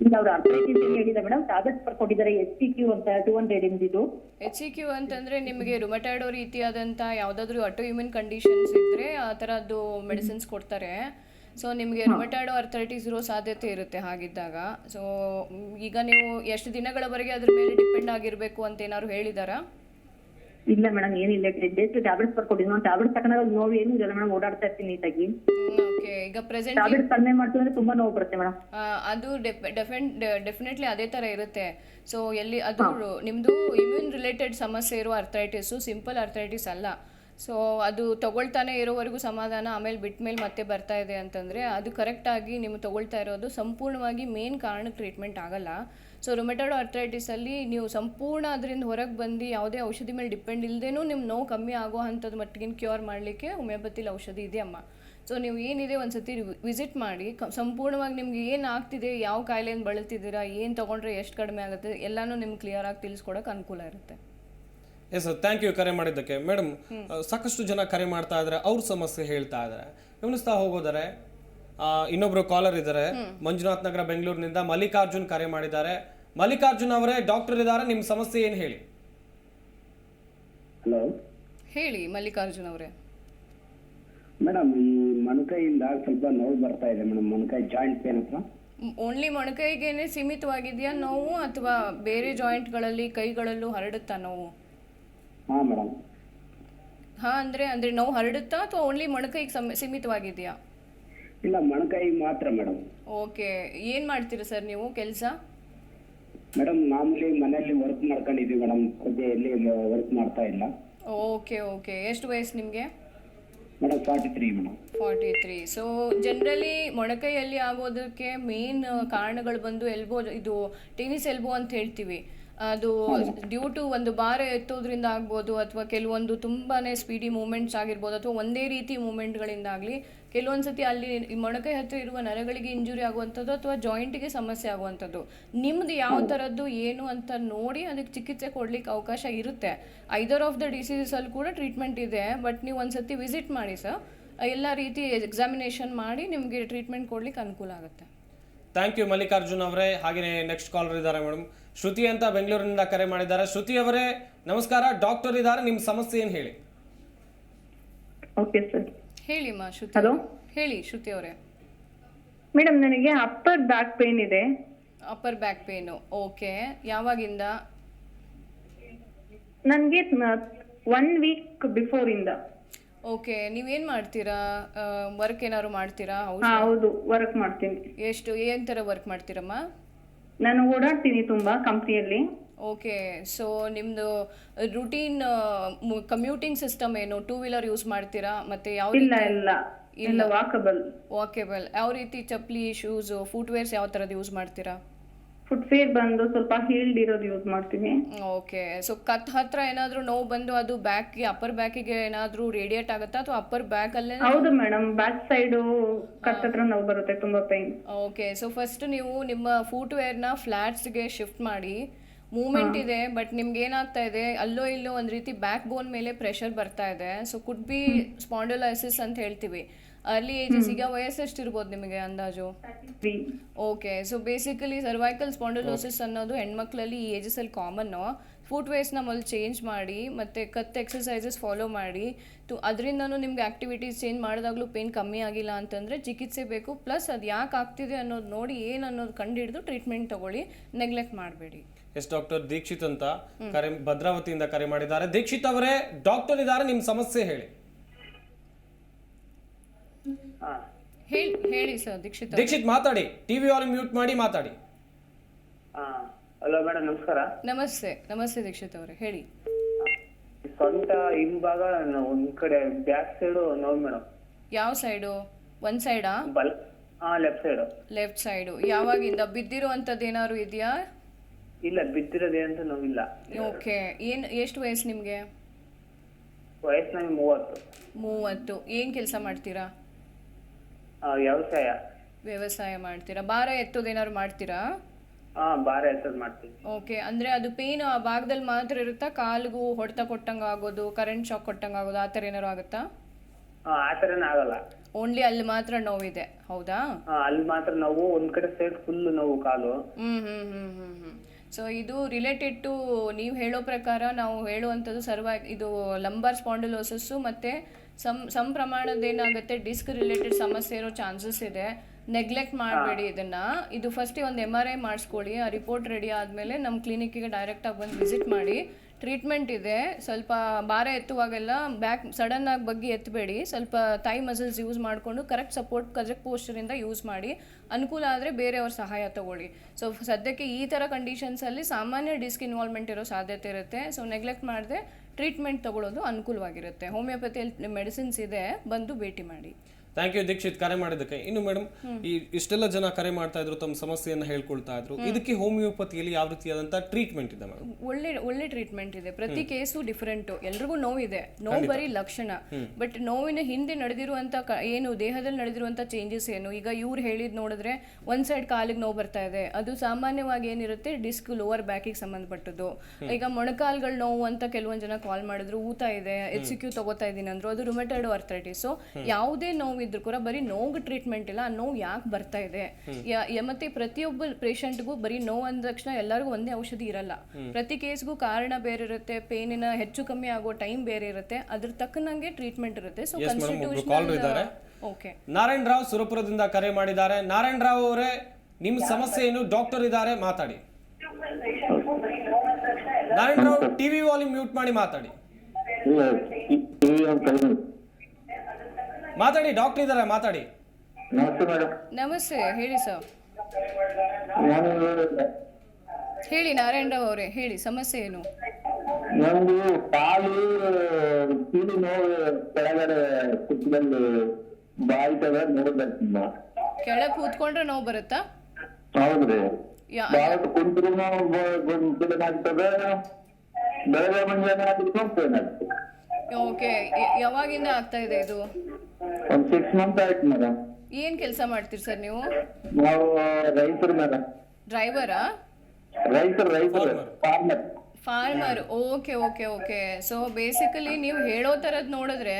Speaker 6: ಇಲ್ಲ ಅವ್ರು ಅರ್ಥೈಟಿಸ್ ಹೇಳಿಲ್ಲ ಮೇಡಮ್. ಟ್ಯಾಬ್ಲೆಟ್ಸ್ ಬರ್ಕೊಟ್ಟಿದ್ದಾರೆ ಎಚ್ ಸಿ ಕ್ಯೂ ಅಂತ ಟೂ ಹಂಡ್ರೆಡ್ ಇದು
Speaker 2: ಎಚ್ ಸಿ ಕ್ಯೂ ಅಂತಂದ್ರೆ ನಿಮಗೆ ರುಮಟಾಯ್ಡೋ ರೀತಿಯಾದಂಥ ಯಾವುದಾದ್ರೂ ಅಟೋ ಇಮ್ಯೂನ್ ಕಂಡೀಷನ್ಸ್ ಇದ್ರೆ ಆ ಥರದ್ದು ಮೆಡಿಸಿನ್ಸ್ ಕೊಡ್ತಾರೆ. ಸೊ ನಿಮಗೆ ರುಮಟಾಯ್ಡೋ ಅರ್ಥರೈಟಿಸ್ ಇರೋ ಸಾಧ್ಯತೆ ಇರುತ್ತೆ ಹಾಗಿದ್ದಾಗ. ಸೊ ಈಗ ನೀವು ಎಷ್ಟು ದಿನಗಳವರೆಗೆ ಅದ್ರ ಮೇಲೆ ಡಿಪೆಂಡ್ ಆಗಿರಬೇಕು ಅಂತ ಏನಾದ್ರು ಹೇಳಿದಾರಾ?
Speaker 6: ಇಲ್ಲ ಮೇಡಮ್ ಏನಿಲ್ಲ ಡೇಸ್ ಟ್ಯಾಬ್ಲೆಟ್ಸ್ ಬರ್ಕೊಟ್ಟಿದ್ವಿ ನಾನು ಟ್ಯಾಬ್ಲೆಟ್ಸ್ ತಗೊಂಡಾಗ ನೋವು ಏನು ಇರಲ್ಲ ಮೇಡಮ್ ಓಡಾಡ್ತಾ ಇರ್ತೀನಿ ನೀಟಾಗಿ.
Speaker 2: ಓಕೆ ಈಗ ಪ್ರೆಸೆಂಟ್
Speaker 6: ಟ್ಯಾಬ್ಲೆಟ್ ಕಡಿಮೆ ಮಾಡ್ತೀನಿ ಅಂದ್ರೆ ತುಂಬಾ ನೋವು ಬರುತ್ತೆ ಮೇಡಮ್.
Speaker 2: ಅದು ಡೆಫೆನ್ ಡೆಫಿನೆಟ್ಲಿ ಅದೇ ತರ ಇರುತ್ತೆ. ಸೊ ಎಲ್ಲಿ ಅದು ನಿಮ್ದು ಇಮ್ಯೂನ್ ರಿಲೇಟೆಡ್ ಸಮಸ್ಯೆ ಇರೋ ಅರ್ಥರೈಟಿಸು ಸಿಂಪಲ್ ಅರ್ಥರೈಟಿಸ್ ಅಲ್ಲ. ಸೊ ಅದು ತಗೊಳ್ತಾನೆ ಇರೋವರೆಗೂ ಸಮಾಧಾನ ಆಮೇಲೆ ಬಿಟ್ಟ ಮೇಲೆ ಮತ್ತೆ ಬರ್ತಾ ಇದೆ ಅಂತಂದ್ರೆ ಅದು ಕರೆಕ್ಟಾಗಿ ನೀವು ತಗೊಳ್ತಾ ಇರೋದು ಸಂಪೂರ್ಣವಾಗಿ ಮೇನ್ ಕಾರಣಕ್ಕೆ ಟ್ರೀಟ್ಮೆಂಟ್ ಆಗಲ್ಲ. ಸೊ ರೊಮೆಟೋಡ್ ಅರ್ಥೈಟಿಸಲ್ಲಿ ನೀವು ಸಂಪೂರ್ಣ ಅದರಿಂದ ಹೊರಗೆ ಬಂದು ಯಾವುದೇ ಔಷಧಿ ಮೇಲೆ ಡಿಪೆಂಡ್ ಇಲ್ಲದೇನೂ ನಿಮ್ಮ ನೋವು ಕಮ್ಮಿ ಆಗೋ ಅಂಥದ್ದು ಮಟ್ಟಿಗಿನ ಕ್ಯೂರ್ ಮಾಡಲಿಕ್ಕೆ ಹೋಮಿಯೋಪತಿಲಿ ಔಷಧಿ ಇದೆ ಅಮ್ಮ. ಸೊ ನೀವು ಏನಿದೆ ಒಂದು ಸತಿ ವಿಸಿಟ್ ಮಾಡಿ ಕ ಸಂಪೂರ್ಣವಾಗಿ ನಿಮ್ಗೆ ಏನು ಆಗ್ತಿದೆ ಯಾವ ಕಾಯಿಲೆಯಿಂದ ಬಳಲ್ತಿದ್ದೀರಾ ಏನು ತೊಗೊಂಡ್ರೆ ಎಷ್ಟು ಕಡಿಮೆ ಆಗುತ್ತೆ ಎಲ್ಲನೂ ನಿಮ್ಗೆ ಕ್ಲಿಯರಾಗಿ ತಿಳಿಸ್ಕೊಡೋಕೆ ಅನುಕೂಲ ಇರುತ್ತೆ.
Speaker 1: ಎಸ್ ಥ್ಯಾಂಕ್ ಯು ಕರೆ ಮಾಡಿದ್ದಕ್ಕೆ. ಮೇಡಮ್ ಸಾಕಷ್ಟು ಜನ ಕರೆ ಮಾಡ್ತಾ ಇದ್ದಾರೆ ಅವ್ರ ಸಮಸ್ಯೆ ಹೇಳ್ತಾ ಇದ್ದಾರೆ ಗಮನಿಸ್ತಾ ಹೋಗೋದಾರೆ ಇನ್ನೊಬ್ರು ಕಾಲರ್ ಇದ್ದಾರೆ ಮಂಜುನಾಥ್ ನಗರ ಬೆಂಗಳೂರಿನಿಂದ ಮಲ್ಲಿಕಾರ್ಜುನ್ ಕರೆ ಮಾಡಿದ್ದಾರೆ. ಮಲ್ಲಿಕಾರ್ಜುನ್ ಅವರೇ ಡಾಕ್ಟರ್ ಇದ್ದಾರೆ ನಿಮ್ಮ ಸಮಸ್ಯೆ ಏನು ಹೇಳಿ?
Speaker 3: ಹಲೋ?
Speaker 2: ಹೇಳಿ ಮಲ್ಲಿಕಾರ್ಜುನ್ ಅವರೇ.
Speaker 3: ಮೇಡಮ್ ಈ ಮೊಣಕೈಯಿಂದ ಸ್ವಲ್ಪ ನೋವು ಬರ್ತಾ ಇದೆ ಮೇಡಮ್ ಮೊಣಕೈ ಜಾಯಿಂಟ್ ಪೇನ್ ಹತ್ರ.
Speaker 2: ಓನ್ಲಿ ಮೊಣಕೈಗೇನೆ ಸೀಮಿತವಾಗಿದೆಯಾ ನೋವು ಅಥವಾ ಬೇರೆ ಜಾಯಿಂಟ್ಗಳಲ್ಲಿ ಕೈಗಳಲ್ಲೂ ಹರಡುತ್ತಾ ನೋವು?
Speaker 3: ಹಾ ಮೇಡಮ್.
Speaker 2: ಹಾ ಅಂದ್ರೆ ಅಂದ್ರೆ ನೋವು ಹರಡುತ್ತಾ ಅಥವಾ ಓನ್ಲಿ ಮೊಣಕೈಗೆ ಸಮ ಸೀಮಿತವಾಗಿದೆಯಾ?
Speaker 3: ಇಲ್ಲ ಮೊಣಕೈ ಮಾತ್ರ ಮೇಡಮ್.
Speaker 2: ಓಕೆ ಏನು ಮಾಡ್ತೀರಾ ಸರ್ ನೀವು ಕೆಲಸ?
Speaker 3: ಮೇಡಮ್ ಮಾಮೂಲಿ ಮನೆಯಲ್ಲಿ ವರ್ಕ್ ಮಾಡ್ಕೊಂಡಿದ್ದೀವಿ ಮೇಡಮ್. ಸದ್ಯ ಎಲ್ಲಿ ವರ್ಕ್ ಮಾಡ್ತಾ ಇಲ್ಲ.
Speaker 2: ಓಕೆ ಓಕೆ ಎಷ್ಟು ವಯಸ್ಸು ನಿಮಗೆ?
Speaker 3: Madam forty three madam.
Speaker 2: Forty three so generally ಮೊಣಕೈಯಲ್ಲಿ ಆಗೋದಕ್ಕೆ ಮೇನ್ ಕಾರಣಗಳು ಬಂದು ಎಲ್ಬೋ ಇದು ಟೆನಿಸ್ ಎಲ್ಬೋ ಅಂತ ಹೇಳ್ತೀವಿ. ಅದು ಡ್ಯೂ ಟು ಒಂದು ಭಾರ ಎತ್ತೋದ್ರಿಂದ ಆಗ್ಬೋದು ಅಥವಾ ಕೆಲವೊಂದು ತುಂಬಾ ಸ್ಪೀಡಿ ಮೂಮೆಂಟ್ಸ್ ಆಗಿರ್ಬೋದು ಅಥವಾ ಒಂದೇ ರೀತಿ ಮೂಮೆಂಟ್ಗಳಿಂದಾಗಲಿ ಕೆಲವೊಂದು ಸತಿ ಅಲ್ಲಿ ಮೊಣಕೈ ಹತ್ತಿರ ಇರುವ ನರಗಳಿಗೆ ಇಂಜುರಿ ಆಗುವಂಥದ್ದು ಅಥವಾ ಜಾಯಿಂಟಿಗೆ ಸಮಸ್ಯೆ ಆಗುವಂಥದ್ದು. ನಿಮ್ದು ಯಾವ ಥರದ್ದು ಏನು ಅಂತ ನೋಡಿ ಅದಕ್ಕೆ ಚಿಕಿತ್ಸೆ ಕೊಡ್ಲಿಕ್ಕೆ ಅವಕಾಶ ಇರುತ್ತೆ. ಐದರ್ ಆಫ್ ದ ಡಿಸೀಸಲ್ಲಿ ಕೂಡ ಟ್ರೀಟ್ಮೆಂಟ್ ಇದೆ ಬಟ್ ನೀವು ಒಂದ್ಸತಿ ವಿಸಿಟ್ ಮಾಡಿ ಸರ್ ಎಲ್ಲ ರೀತಿ ಎಕ್ಸಾಮಿನೇಷನ್ ಮಾಡಿ ನಿಮಗೆ ಟ್ರೀಟ್ಮೆಂಟ್ ಕೊಡ್ಲಿಕ್ಕೆ ಅನುಕೂಲ ಆಗುತ್ತೆ.
Speaker 1: ಥ್ಯಾಂಕ್ ಯು ಮಲ್ಲಿಕಾರ್ಜುನ್ ಅವರೇ. ಹಾಗೆಯೇ ನೆಕ್ಸ್ಟ್ ಕಾಲರ್ ಇದ್ದಾರೆ ಮೇಡಮ್ ಶ್ರುತಿ ಅಂತ ಬೆಂಗಳೂರಿನಿಂದ ಕರೆ ಮಾಡಿದ್ದಾರೆ. ಶ್ರುತಿ ಅವರೇ ನಮಸ್ಕಾರ. ಡಾಕ್ಟರ್ ಇದ್ದಾರೆ ನಿಮ್ಮ ಸಮಸ್ಯೆ ಏನು ಹೇಳಿ?
Speaker 6: Okay sir.
Speaker 2: ಹೇಳಿ ಮಾ ಶ್ರುತಿ.
Speaker 6: Hello?
Speaker 2: ಹೇಳಿ ಶ್ರುತಿ ಅವರೇ.
Speaker 6: ಮೇಡಮ್ ನನಗೆ ಅಪ್ಪರ್ ಬ್ಯಾಕ್ ಪೇನ್ ಇದೆ.
Speaker 2: Upper back pain. ಓಕೆ. ಯಾವಾಗಿಂದ?
Speaker 6: ನನಗೆ ಒನ್ ವೀಕ್ ಬಿಫೋರ್ ಇಂದ
Speaker 2: ಓಕೆ ನೀವೇನು ಮಾಡ್ತೀರಾ? ವರ್ಕ್ ಏನಾದ್ರು ಮಾಡ್ತೀರಾ? ಹೌದು
Speaker 6: ಹಾ ಹೌದು ವರ್ಕ್ ಮಾಡ್ತೀನಿ.
Speaker 2: ಎಷ್ಟು ಏನು ಥರ ವರ್ಕ್ ಮಾಡ್ತೀರಮ್ಮ?
Speaker 6: ನಾನು ಓಡಾಡ್ತೀನಿ ತುಂಬಾ ಕಂಪ್ನಿಯಲ್ಲಿ.
Speaker 2: ಓಕೆ ಸೊ ನಿಮ್ದು ರುಟೀನ್ ಕಮ್ಯೂಟಿಂಗ್ ಸಿಸ್ಟಮ್ ಏನು? ಟೂ ವೀಲರ್ ಯೂಸ್ ಮಾಡ್ತೀರಾ? ಮತ್ತೆ ಯಾವ
Speaker 6: ಇಲ್ಲ ಇಲ್ಲ. ಇಲ್ಲ. ವಾಕಬಲ್
Speaker 2: ವಾಕೇಬಲ್ ಯಾವ ರೀತಿ ಚಪ್ಪಲಿ ಶೂಸ್ ಫುಟ್ವೇರ್ಸ್ ಯಾವ ಥರದ್ದು ಯೂಸ್ ಮಾಡ್ತೀರಾ?
Speaker 6: ಫುಟ್ವೇರ್ ಬಂದು ಸ್ವಲ್ಪ ಹೀಲ್ಡ್ ಇರೋದು ಯೂಸ್ ಮಾಡ್ತೀನಿ.
Speaker 2: ಓಕೆ ಸೊ ಕತ್ ಹತ್ರ ಏನಾದ್ರೂ ನೋವು ಬಂದು ಅದು ಬ್ಯಾಕ್ಗೆ ಅಪ್ಪರ್ ಬ್ಯಾಕಿಗೆ ಏನಾದ್ರೂ ರೇಡಿಯೇಟ್ ಆಗುತ್ತಾ ಅಥವಾ ಅಪ್ಪರ್ ಬ್ಯಾಕಲ್ಲೇ
Speaker 6: ಹೌದು ಮೇಡಮ್ ಬ್ಯಾಕ್ ಸೈಡ್ ಕತ್ ಹತ್ರ ನೋವು ಬರುತ್ತೆ ತುಂಬಾ ಪೈನ್
Speaker 2: ಓಕೆ ಸೊ ಫಸ್ಟ್ ನೀವು ನಿಮ್ಮ ಫುಟ್ವೇರ್ನ ಫ್ಲಾಟ್ಸ್ಗೆ ಶಿಫ್ಟ್ ಮಾಡಿ ಮೂಮೆಂಟ್ ಇದೆ ಬಟ್ ನಿಮ್ಗೆ ಏನಾಗ್ತಾ ಇದೆ ಅಲ್ಲೋ ಇಲ್ಲೋ ಒಂದ್ ರೀತಿ ಬ್ಯಾಕ್ ಬೋನ್ ಮೇಲೆ ಪ್ರೆಷರ್ ಬರ್ತಾ ಇದೆ. ಸೊ ಕುಡ್ ಬಿ ಸ್ಪಾಂಡೋಲೈಸಿಸ್ ಅಂತ ಹೇಳ್ತೀವಿ. ಅರ್ಲಿ ಏಜಸ್ ಈಗ ವಯಸ್ಸೆಷ್ಟಿರ್ಬೋದು ನಿಮಗೆ ಅಂದಾಜು? Okay so basically cervical spondylosis ಅನ್ನೋದು ಹೆಣ್ಮಕ್ಳಲ್ಲಿ ಈ ಏಜಸಲ್ಲಿ ಕಾಮನ್ನು ಫುಟ್ ವೇಸ್ನ ಮೊದಲು ಚೇಂಜ್ ಮಾಡಿ ಮತ್ತೆ ಕತ್ ಎಕ್ಸಸೈಸಸ್ ಫಾಲೋ ಮಾಡಿ. ತು ಅದರಿಂದನೂ ನಿಮ್ಗೆ ಆಕ್ಟಿವಿಟೀಸ್ ಚೇಂಜ್ ಮಾಡಿದಾಗ್ಲೂ ಪೇನ್ ಕಮ್ಮಿ ಆಗಿಲ್ಲ ಅಂತಂದ್ರೆ ಚಿಕಿತ್ಸೆ ಬೇಕು. ಪ್ಲಸ್ ಅದು ಯಾಕೆ ಆಗ್ತಿದೆ ಅನ್ನೋದು ನೋಡಿ ಏನು ಅನ್ನೋದು ಕಂಡುಹಿಡಿದು ಟ್ರೀಟ್ಮೆಂಟ್ ತಗೊಳ್ಳಿ. ನೆಗ್ಲೆಕ್ಟ್ ಮಾಡಬೇಡಿ.
Speaker 1: ಎಸ್ ಡಾಕ್ಟರ್ ದೀಕ್ಷಿತ್ ಅಂತ ಕರೆ ಭದ್ರಾವತಿಯಿಂದ ಕರೆ ಮಾಡಿದ್ದಾರೆ. ದೀಕ್ಷಿತ್ ಅವರೇ ಡಾಕ್ಟರ್ ಇದ್ದಾರೆ ನಿಮ್ ಸಮಸ್ಯೆ ಹೇಳಿ.
Speaker 2: ಹೇಳಿ ಹೇಳಿ ಸರ್ ದೀಕ್ಷಿತ್ ಅವ್ರೆ.
Speaker 1: ದೀಕ್ಷಿತ್ ಮಾತಾಡಿ. ಟಿವಿ ಆಲ್ ಮ್ಯೂಟ್ ಮಾಡಿ ಮಾತಾಡಿ.
Speaker 3: ಹಲೋ ಮೇಡಮ್ ನಮಸ್ಕಾರ.
Speaker 2: ನಮಸ್ತೆ ನಮಸ್ತೆ ದೀಕ್ಷಿತ್ ಅವರೇ ಹೇಳಿ.
Speaker 3: ಸೊಂಟ ಹಿಂಭಾಗ ಒಂದ್ ಕಡೆ ಬ್ಯಾಕ್ ಸೈಡ್ ನೋವು ಮೇಡಮ್
Speaker 2: ಯಾವ ಸೈಡು ಒಂದ್ ಸೈಡಾ
Speaker 3: ಬಲ
Speaker 7: ಹಾ ಲೆಫ್ಟ್ ಸೈಡ್
Speaker 2: ಲೆಫ್ಟ್ ಸೈಡು ಯಾವಾಗಿಂದ ಬಿದ್ದಿರುವಂಥದ್ದು ಏನಾದ್ರು ಇದೆಯಾ?
Speaker 7: ಇಲ್ಲ ಬಿದ್ದಿರೋದೇ ಅಂತ ನೋವಿಲ್ಲ.
Speaker 2: ಓಕೆ ಏನು ಎಷ್ಟು ವಯಸ್ಸು ನಿಮಗೆ?
Speaker 7: ವಯಸ್ಸು ನಮಗೆ ಮೂವತ್ತು.
Speaker 2: ಮೂವತ್ತು. ಏನು ಕೆಲಸ ಮಾಡ್ತೀರಾ?
Speaker 7: ಆ, ವ್ಯವಸಾಯ.
Speaker 2: ವ್ಯವಸಾಯ ಮಾಡ್ತೀರಾ? ಭಾರ ಎತ್ತೋದೇನಾದ್ರು ಮಾಡ್ತೀರಾ?
Speaker 7: ಹಾ ಭಾರ ಎತ್ತದ್ ಮಾಡ್ತೀವಿ.
Speaker 2: ಓಕೆ ಅಂದ್ರೆ ಅದು ಪೇನ್ ಆ ಭಾಗದಲ್ಲಿ ಮಾತ್ರ ಇರುತ್ತಾ? ಕಾಲಿಗೂ ಹೊಡೆತ ಕೊಟ್ಟಂಗೆ ಆಗೋದು ಕರೆಂಟ್ ಶಾಕ್ ಕೊಟ್ಟಂಗೆ ಆಗೋದು ಆ ಥರ ಏನಾದ್ರು ಆಗುತ್ತಾ?
Speaker 7: ಹಾ ಆ ಥರನೇ ಆಗಲ್ಲ.
Speaker 2: ಓನ್ಲಿ ಅಲ್ಲಿ ಮಾತ್ರ ನೋವಿದೆ ಹೌದಾ?
Speaker 7: ಹಾ ಅಲ್ಲಿ ಮಾತ್ರ ನಾವು ಒಂದ್ ಕಡೆ ಸೈಡ್ ಫುಲ್ ನೋವು ಕಾಲು.
Speaker 2: Hmm hmm hmm hmm hmm. So ಇದು ರಿಲೇಟೆಡ್ ಟು ನೀವು ಹೇಳೋ ಪ್ರಕಾರ ನಾವು ಹೇಳುವಂಥದ್ದು ಸರ್ವ ಇದು ಲಂಬರ್ ಸ್ಪಾಂಡಿಲೋಸಸ್ಸು ಮತ್ತು ಸಮ್ ಸಮ್ ಪ್ರಮಾಣದ ಏನಾಗುತ್ತೆ ಡಿಸ್ಕ್ ರಿಲೇಟೆಡ್ ಸಮಸ್ಯೆ ಇರೋ ಚಾನ್ಸಸ್ ಇದೆ. ನೆಗ್ಲೆಕ್ಟ್ ಮಾಡಬೇಡಿ ಇದನ್ನು. ಇದು ಫಸ್ಟ್ ಒಂದು ಎಂ ಆರ್ ಐ ಮಾಡಿಸ್ಕೊಳ್ಳಿ. ಆ ರಿಪೋರ್ಟ್ ರೆಡಿ ಆದಮೇಲೆ ನಮ್ಮ ಕ್ಲಿನಿಕ್ಕಿಗೆ ಡೈರೆಕ್ಟಾಗಿ ಬಂದು ವಿಸಿಟ್ ಮಾಡಿ. ಟ್ರೀಟ್ಮೆಂಟ್ ಇದೆ. ಸ್ವಲ್ಪ ಭಾರ ಎತ್ತುವಾಗೆಲ್ಲ ಬ್ಯಾಕ್ ಸಡನ್ನಾಗಿ ಬಗ್ಗೆ ಎತ್ತಬೇಡಿ ಸ್ವಲ್ಪ ಥೈ ಮಸಲ್ಸ್ ಯೂಸ್ ಮಾಡಿಕೊಂಡು ಕರೆಕ್ಟ್ ಸಪೋರ್ಟ್ ಕರೆಕ್ಟ್ ಪೋಸ್ಚರಿಂದ ಯೂಸ್ ಮಾಡಿ. ಅನುಕೂಲ ಆದರೆ ಬೇರೆಯವ್ರ ಸಹಾಯ ತಗೊಳ್ಳಿ. ಸೊ ಸದ್ಯಕ್ಕೆ ಈ ಥರ ಕಂಡೀಷನ್ಸಲ್ಲಿ ಸಾಮಾನ್ಯ ಡಿಸ್ಕ್ ಇನ್ವಾಲ್ವ್ಮೆಂಟ್ ಇರೋ ಸಾಧ್ಯತೆ ಇರುತ್ತೆ. ಸೊ ನೆಗ್ಲೆಕ್ಟ್ ಮಾಡದೆ ಟ್ರೀಟ್ಮೆಂಟ್ ತಗೊಳ್ಳೋದು ಅನುಕೂಲವಾಗಿರುತ್ತೆ. ಹೋಮಿಯೋಪತಿಯಲ್ಲಿ ಮೆಡಿಸಿನ್ಸ್ ಇದೆ, ಬಂದು ಭೇಟಿ ಮಾಡಿ.
Speaker 1: ಥ್ಯಾಂಕ್ ಯು ದೀಕ್ಷಿತ್ ಕರೆ ಮಾಡಿದ್ದಕ್ಕೆ. ಇನ್ನು ಮೇಡಮ್ ಈ ಇಷ್ಟೆಲ್ಲ ಜನ ಕರೆ ಮಾಡ್ತಾ ಇದ್ರು ತಮ್ಮ ಸಮಸ್ಯೆಯನ್ನ ಹೇಳ್ಕೊಳ್ತಾ ಇದ್ರು. ಇದಕ್ಕೆ ಹೋಮಿಯೋಪತಿಯಲ್ಲಿ ಯಾವ ರೀತಿಯಾದಂತ ಟ್ರೀಟ್ಮೆಂಟ್ ಇದೆ ಮೇಡಮ್
Speaker 2: ಒಳ್ಳೆ ಒಳ್ಳೆ ಟ್ರೀಟ್ಮೆಂಟ್ ಇದೆ. ಪ್ರತಿ ಕೇಸು ಡಿಫರೆಂಟ್ ಎಲ್ರಿಗೂ ನೋವಿದೆ. ನೋವು ಬರೀ ಲಕ್ಷಣ. ಬಟ್ ನೋವಿನ ಹಿಂದೆ ನಡೆದಿರುವಂತ ಏನು ದೇಹದಲ್ಲಿ ನಡೆದಿರುವಂತ ಚೇಂಜಸ್ ಏನು? ಈಗ ಇವ್ರು ಹೇಳಿದ್ ನೋಡಿದ್ರೆ ಒಂದ್ ಸೈಡ್ ಕಾಲಿಗೆ ನೋವು ಬರ್ತಾ ಇದೆ. ಅದು ಸಾಮಾನ್ಯವಾಗಿ ಏನಿರುತ್ತೆ? ಡಿಸ್ಕ್ ಲೋವರ್ ಬ್ಯಾಕಿಗೆ ಸಂಬಂಧಪಟ್ಟದ್ದು. ಈಗ ಮೊಣಕಾಲ್ಗಳ ನೋವು ಅಂತ ಕೆಲವೊಂದ್ ಜನ ಕಾಲ್ ಮಾಡಿದ್ರು. ಊತ ಇದೆ. ಎಚ್ ಸಿ ಕ್ಯೂ ತಗೋತಾ ಇದೀನಿ ಅಂದ್ರು ಅದು ರುಮೆಟೈಡ್ ಅರ್ಥೈಟಿಸ್ ಯಾವುದೇ ನೋವು ಇದ್ರು ಕೂಡ ಬರೀ ನೋವು ಟ್ರೀಟ್ಮೆಂಟ್ ಇಲ್ಲ ಆ ನೋವು ಯಾಕೆ ಬರ್ತಾ ಇದೆ? ಯಾ- ಯ- ಮತ್ತೆ ಪ್ರತಿಯೊಬ್ಬ ಪೇಷಂಟ್ಗೂ ಬರೀ ನೋವು ಅಂದ ತಕ್ಷಣ ಎಲ್ಲರಿಗೂ ಒಂದೇ ಔಷಧಿ ಇರಲ್ಲ. ಪ್ರತಿ ಕೇಸ್ಗೂ ಕಾರಣ ಬೇರೆ ಇರುತ್ತೆ ಪೇನಿನ ಹೆಚ್ಚು ಕಮ್ಮಿ ಆಗೋ ಟೈಮ್ ಬೇರೆ ಇರುತ್ತೆ ಅದ್ರ ತಕ್ಕನಂಗೆ ಟ್ರೀಟ್ಮೆಂಟ್ ಇರುತ್ತೆ. ಸೊ
Speaker 1: ಇದ್ದಾರೆ.
Speaker 2: ಓಕೆ
Speaker 1: ನಾರಾಯಣ್ ರಾವ್ ಸುರಪುರದಿಂದ ಕರೆ ಮಾಡಿದ್ದಾರೆ. ನಾರಾಯಣ್ ರಾವ್ ಅವರೇ ನಿಮ್ಮ ಸಮಸ್ಯೆ ಏನು? ಡಾಕ್ಟರ್ ಇದ್ದಾರೆ ಮಾತಾಡಿ. Narayana Rao TV volume mute ಮಾಡಿ ಮಾತಾಡಿ. ಮಾತಾಡಿ ಡಾಕ್ಟರ್ ಇದ್ದಾರೆ ಮಾತಾಡಿ.
Speaker 8: ನಮಸ್ತೆ ಮೇಡಮ್
Speaker 2: ನಮಸ್ತೆ ಹೇಳಿ ಸರ್
Speaker 8: ನಾನು
Speaker 2: ಹೇಳಿ ನಾರಾಯಣ ರಾವ್ ಅವರೇ ಹೇಳಿ ಸಮಸ್ಯೆ ಏನು?
Speaker 8: ನಂದು ಕಾಲು ಕೀಲು ನೋವು ಕೆಳಗಡೆ ಕುತ್ತದಲ್ಲಿ ಬಾಯ್ತದ ನೋವು ಬರ್ತಿಲ್ಲ
Speaker 2: ಕೆಳಗೆ ಕೂತ್ಕೊಂಡ್ರೆ ನೋವು ಬರುತ್ತಾ?
Speaker 8: ಹೌದ್ರಿ
Speaker 2: ಯಾ-
Speaker 8: ಬಾಳ ಕುಂತ್ರು ಆಗ್ತದೆ. ಬೆಳಗ್ಗೆ ಮುಂಜಾನೆ ಆದ್ರೂ ಪೇನ್ ಆಗ್ತದೆ
Speaker 2: ಓಕೆ ಯಾವಾಗಿಂದ ಆಗ್ತಾ ಇದೆ ಇದು?
Speaker 8: ಒಂದ್ ಸಿಕ್ಸ್ ಮಂತ್ ಆಯ್ತು ಮೇಡಮ್
Speaker 2: ಏನ್ ಕೆಲಸ ಮಾಡ್ತೀರಿ ಸರ್ ನೀವು?
Speaker 8: ನಾವು ರೈತರು ಮೇಡಮ್
Speaker 2: ಡ್ರೈವರಾ
Speaker 8: ರೈತರು ರೈತರು. Farmer
Speaker 2: farmer okay okay okay so basically ನೀವು ಹೇಳೋ ಥರದ್ದು ನೋಡಿದ್ರೆ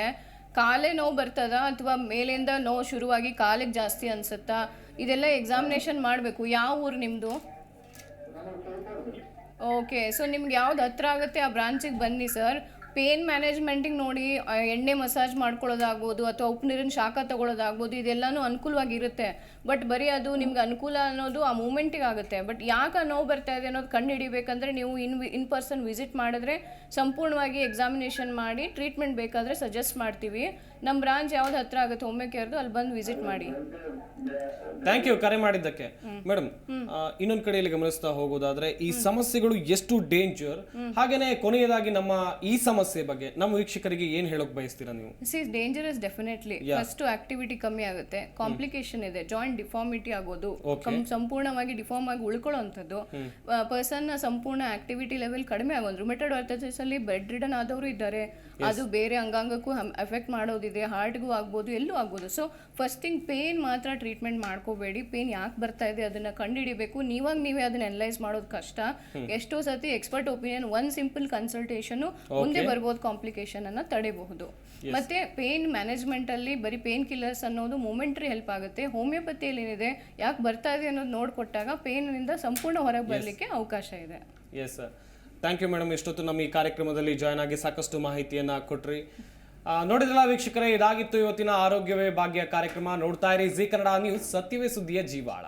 Speaker 2: ಕಾಲೇ ನೋವು ಬರ್ತದ ಅಥವಾ ಮೇಲಿಂದ ನೋವು ಶುರುವಾಗಿ ಕಾಲಿಗೆ ಜಾಸ್ತಿ ಅನ್ಸುತ್ತಾ? ಇದೆಲ್ಲ ಎಕ್ಸಾಮಿನೇಷನ್ ಮಾಡಬೇಕು. ಯಾವ ಊರು ನಿಮ್ಮದು ಓಕೆ ಸೊ ನಿಮ್ಗೆ ಯಾವ್ದು ಹತ್ರ ಆಗುತ್ತೆ ಆ ಬ್ರಾಂಚಿಗೆ ಬನ್ನಿ ಸರ್ ಪೇನ್ ಮ್ಯಾನೇಜ್ಮೆಂಟಿಗೆ ನೋಡಿ ಎಣ್ಣೆ ಮಸಾಜ್ ಮಾಡ್ಕೊಳ್ಳೋದಾಗ್ಬೋದು ಅಥವಾ ಉಪ್ಪು ನೀರಿನ ಶಾಖ ತಗೊಳ್ಳೋದಾಗ್ಬೋದು ಇದೆಲ್ಲನೂ ಅನುಕೂಲವಾಗಿರುತ್ತೆ. ಬಟ್ ಬರೀ ಅದು ನಿಮ್ಗೆ ಅನುಕೂಲ ಅನ್ನೋದು ಆ ಮೂಮೆಂಟಿಗೆ ಆಗುತ್ತೆ. ಬಟ್ ಯಾಕೆ ನೋವು ಬರ್ತಾ ಇದೆ ಅನ್ನೋದು ಕಂಡು ಹಿಡಿಬೇಕಂದ್ರೆ ನೀವು ಇನ್ ಇನ್ ಪರ್ಸನ್ ವಿಸಿಟ್ ಮಾಡಿದ್ರೆ ಸಂಪೂರ್ಣವಾಗಿ ಎಕ್ಸಾಮಿನೇಷನ್ ಮಾಡಿ ಟ್ರೀಟ್ಮೆಂಟ್ ಬೇಕಾದರೆ ಸಜೆಸ್ಟ್ ಮಾಡ್ತೀವಿ. ನಮ್ಮ ಬ್ರಾಂಚ್ ಯಾವ್ದು ಹತ್ರ ಆಗುತ್ತೆ ಒಮ್ಮೆ ಕೇರ್ದು ಅಲ್ಲಿ ಬಂದು ವಿಸಿಟ್ ಮಾಡಿ.
Speaker 1: ಥ್ಯಾಂಕ್ ಯು ಕರೆ ಮಾಡಿದ್ದಕ್ಕೆ. ಮೇಡಮ್ ಇನ್ನೊಂದು ಕಡೆಯಲ್ಲಿ ಗಮನಿಸ್ತಾ ಹೋಗೋದಾದ್ರೆ ಈ ಸಮಸ್ಯೆಗಳು ಎಷ್ಟು ಡೇಂಜರ್ ಹಾಗೇನೆ ಕೊನೆಯದಾಗಿ ನಮ್ಮ ಈ ಸಮಸ್ಯೆ ಬಗ್ಗೆ ನಮ್ಮ ವೀಕ್ಷಕರಿಗೆ ಏನ್ ಹೇಳೋಕ್ ಬಯಸ್ತೀರಾ ನೀವು?
Speaker 2: See dangerous definitely first activity ಕಮ್ಮಿ ಆಗುತ್ತೆ. ಕಾಂಪ್ಲಿಕೇಶನ್ ಇದೆ. ಜಾಯಿಂಟ್ ಡಿಫಾರ್ಮಿಟಿ ಆಗೋದು. ಸಂಪೂರ್ಣವಾಗಿ ಡಿಫಾರ್ಮ್ ಆಗಿ ಉಳ್ಕೊಳ್ಳೋಂಥದ್ದು. ಪರ್ಸನ್ ಸಂಪೂರ್ಣ ಆಕ್ಟಿವಿಟಿ ಲೆವೆಲ್ ಕಡಿಮೆ ಆಗೋದು ರುಮೆಟೆಡ್ ಅಲ್ಲಿ ಬೆಡ್ ರಿಡನ್ ಆದವರು ಇದ್ದಾರೆ. ಅದು ಬೇರೆ ಅಂಗಾಂಗಕ್ಕೂ ಎಫೆಕ್ಟ್ ಮಾಡೋದಿದೆ ಹಾರ್ಟ್ಗೂ ಆಗ್ಬೋದು ಎಲ್ಲೂ ಆಗ್ಬೋದು. ಸೊ ಫಸ್ಟ್ ಥಿಂಗ್ ಪೇನ್ ಮಾತ್ರ ಟ್ರೀಟ್ಮೆಂಟ್ ಮಾಡ್ಕೋಬೇಡಿ. ಪೇನ್ ಯಾಕೆ ಬರ್ತಾ ಇದೆ ಅದನ್ನ ಕಂಡುಹಿಡಿಬೇಕು ನೀವಾಗ ನೀವೇ ಅದನ್ನ ಅನಲೈಸ್ ಮಾಡೋದು ಕಷ್ಟ. ಎಷ್ಟೋ ಸತಿ expert opinion one simple consultation ಮುಂದೆ ಬರ್ಬೋದು ಕಾಂಪ್ಲಿಕೇಶನ್ ಅನ್ನ ತಡೆಯಬಹುದು ಮತ್ತೆ ಪೇನ್ ಮ್ಯಾನೇಜ್ಮೆಂಟ್ ಅಲ್ಲಿ ಬರೀ ಪೇನ್ ಕಿಲ್ಲರ್ಸ್ ಅನ್ನೋದು ಮೂಮೆಂಟ್ರಿ ಹೆಲ್ಪ್ ಆಗುತ್ತೆ. ಹೋಮಿಯೋಪತಿಯಲ್ಲಿ ಏನಿದೆ ಯಾಕೆ ಬರ್ತಾ ಇದೆ ಅನ್ನೋದು ನೋಡ್ಕೊಟ್ಟಾಗ ಪೇನ್ನಿಂದ ಸಂಪೂರ್ಣ ಹೊರಗೆ ಬರಲಿಕ್ಕೆ ಅವಕಾಶ ಇದೆ.
Speaker 1: Yes sir thank you madam ಇಷ್ಟೊತ್ತು ನಮ್ಮ ಈ ಕಾರ್ಯಕ್ರಮದಲ್ಲಿ ಜಾಯ್ನ್ ಆಗಿ ಸಾಕಷ್ಟು ಮಾಹಿತಿಯನ್ನ ಕೊಟ್ರಿ. ನೋಡಿದ್ರಲ್ಲ ವೀಕ್ಷಕರೇ, ಇದಾಗಿತ್ತು ಇವತ್ತಿನ ಆರೋಗ್ಯವೇ ಭಾಗ್ಯ ಕಾರ್ಯಕ್ರಮ. ನೋಡ್ತಾ ಇರಿ, ಜಿ ಕನ್ನಡ ನ್ಯೂಸ್, ಸತ್ಯವೇ ಸುದ್ದಿಯ ಜೀವಾಳ.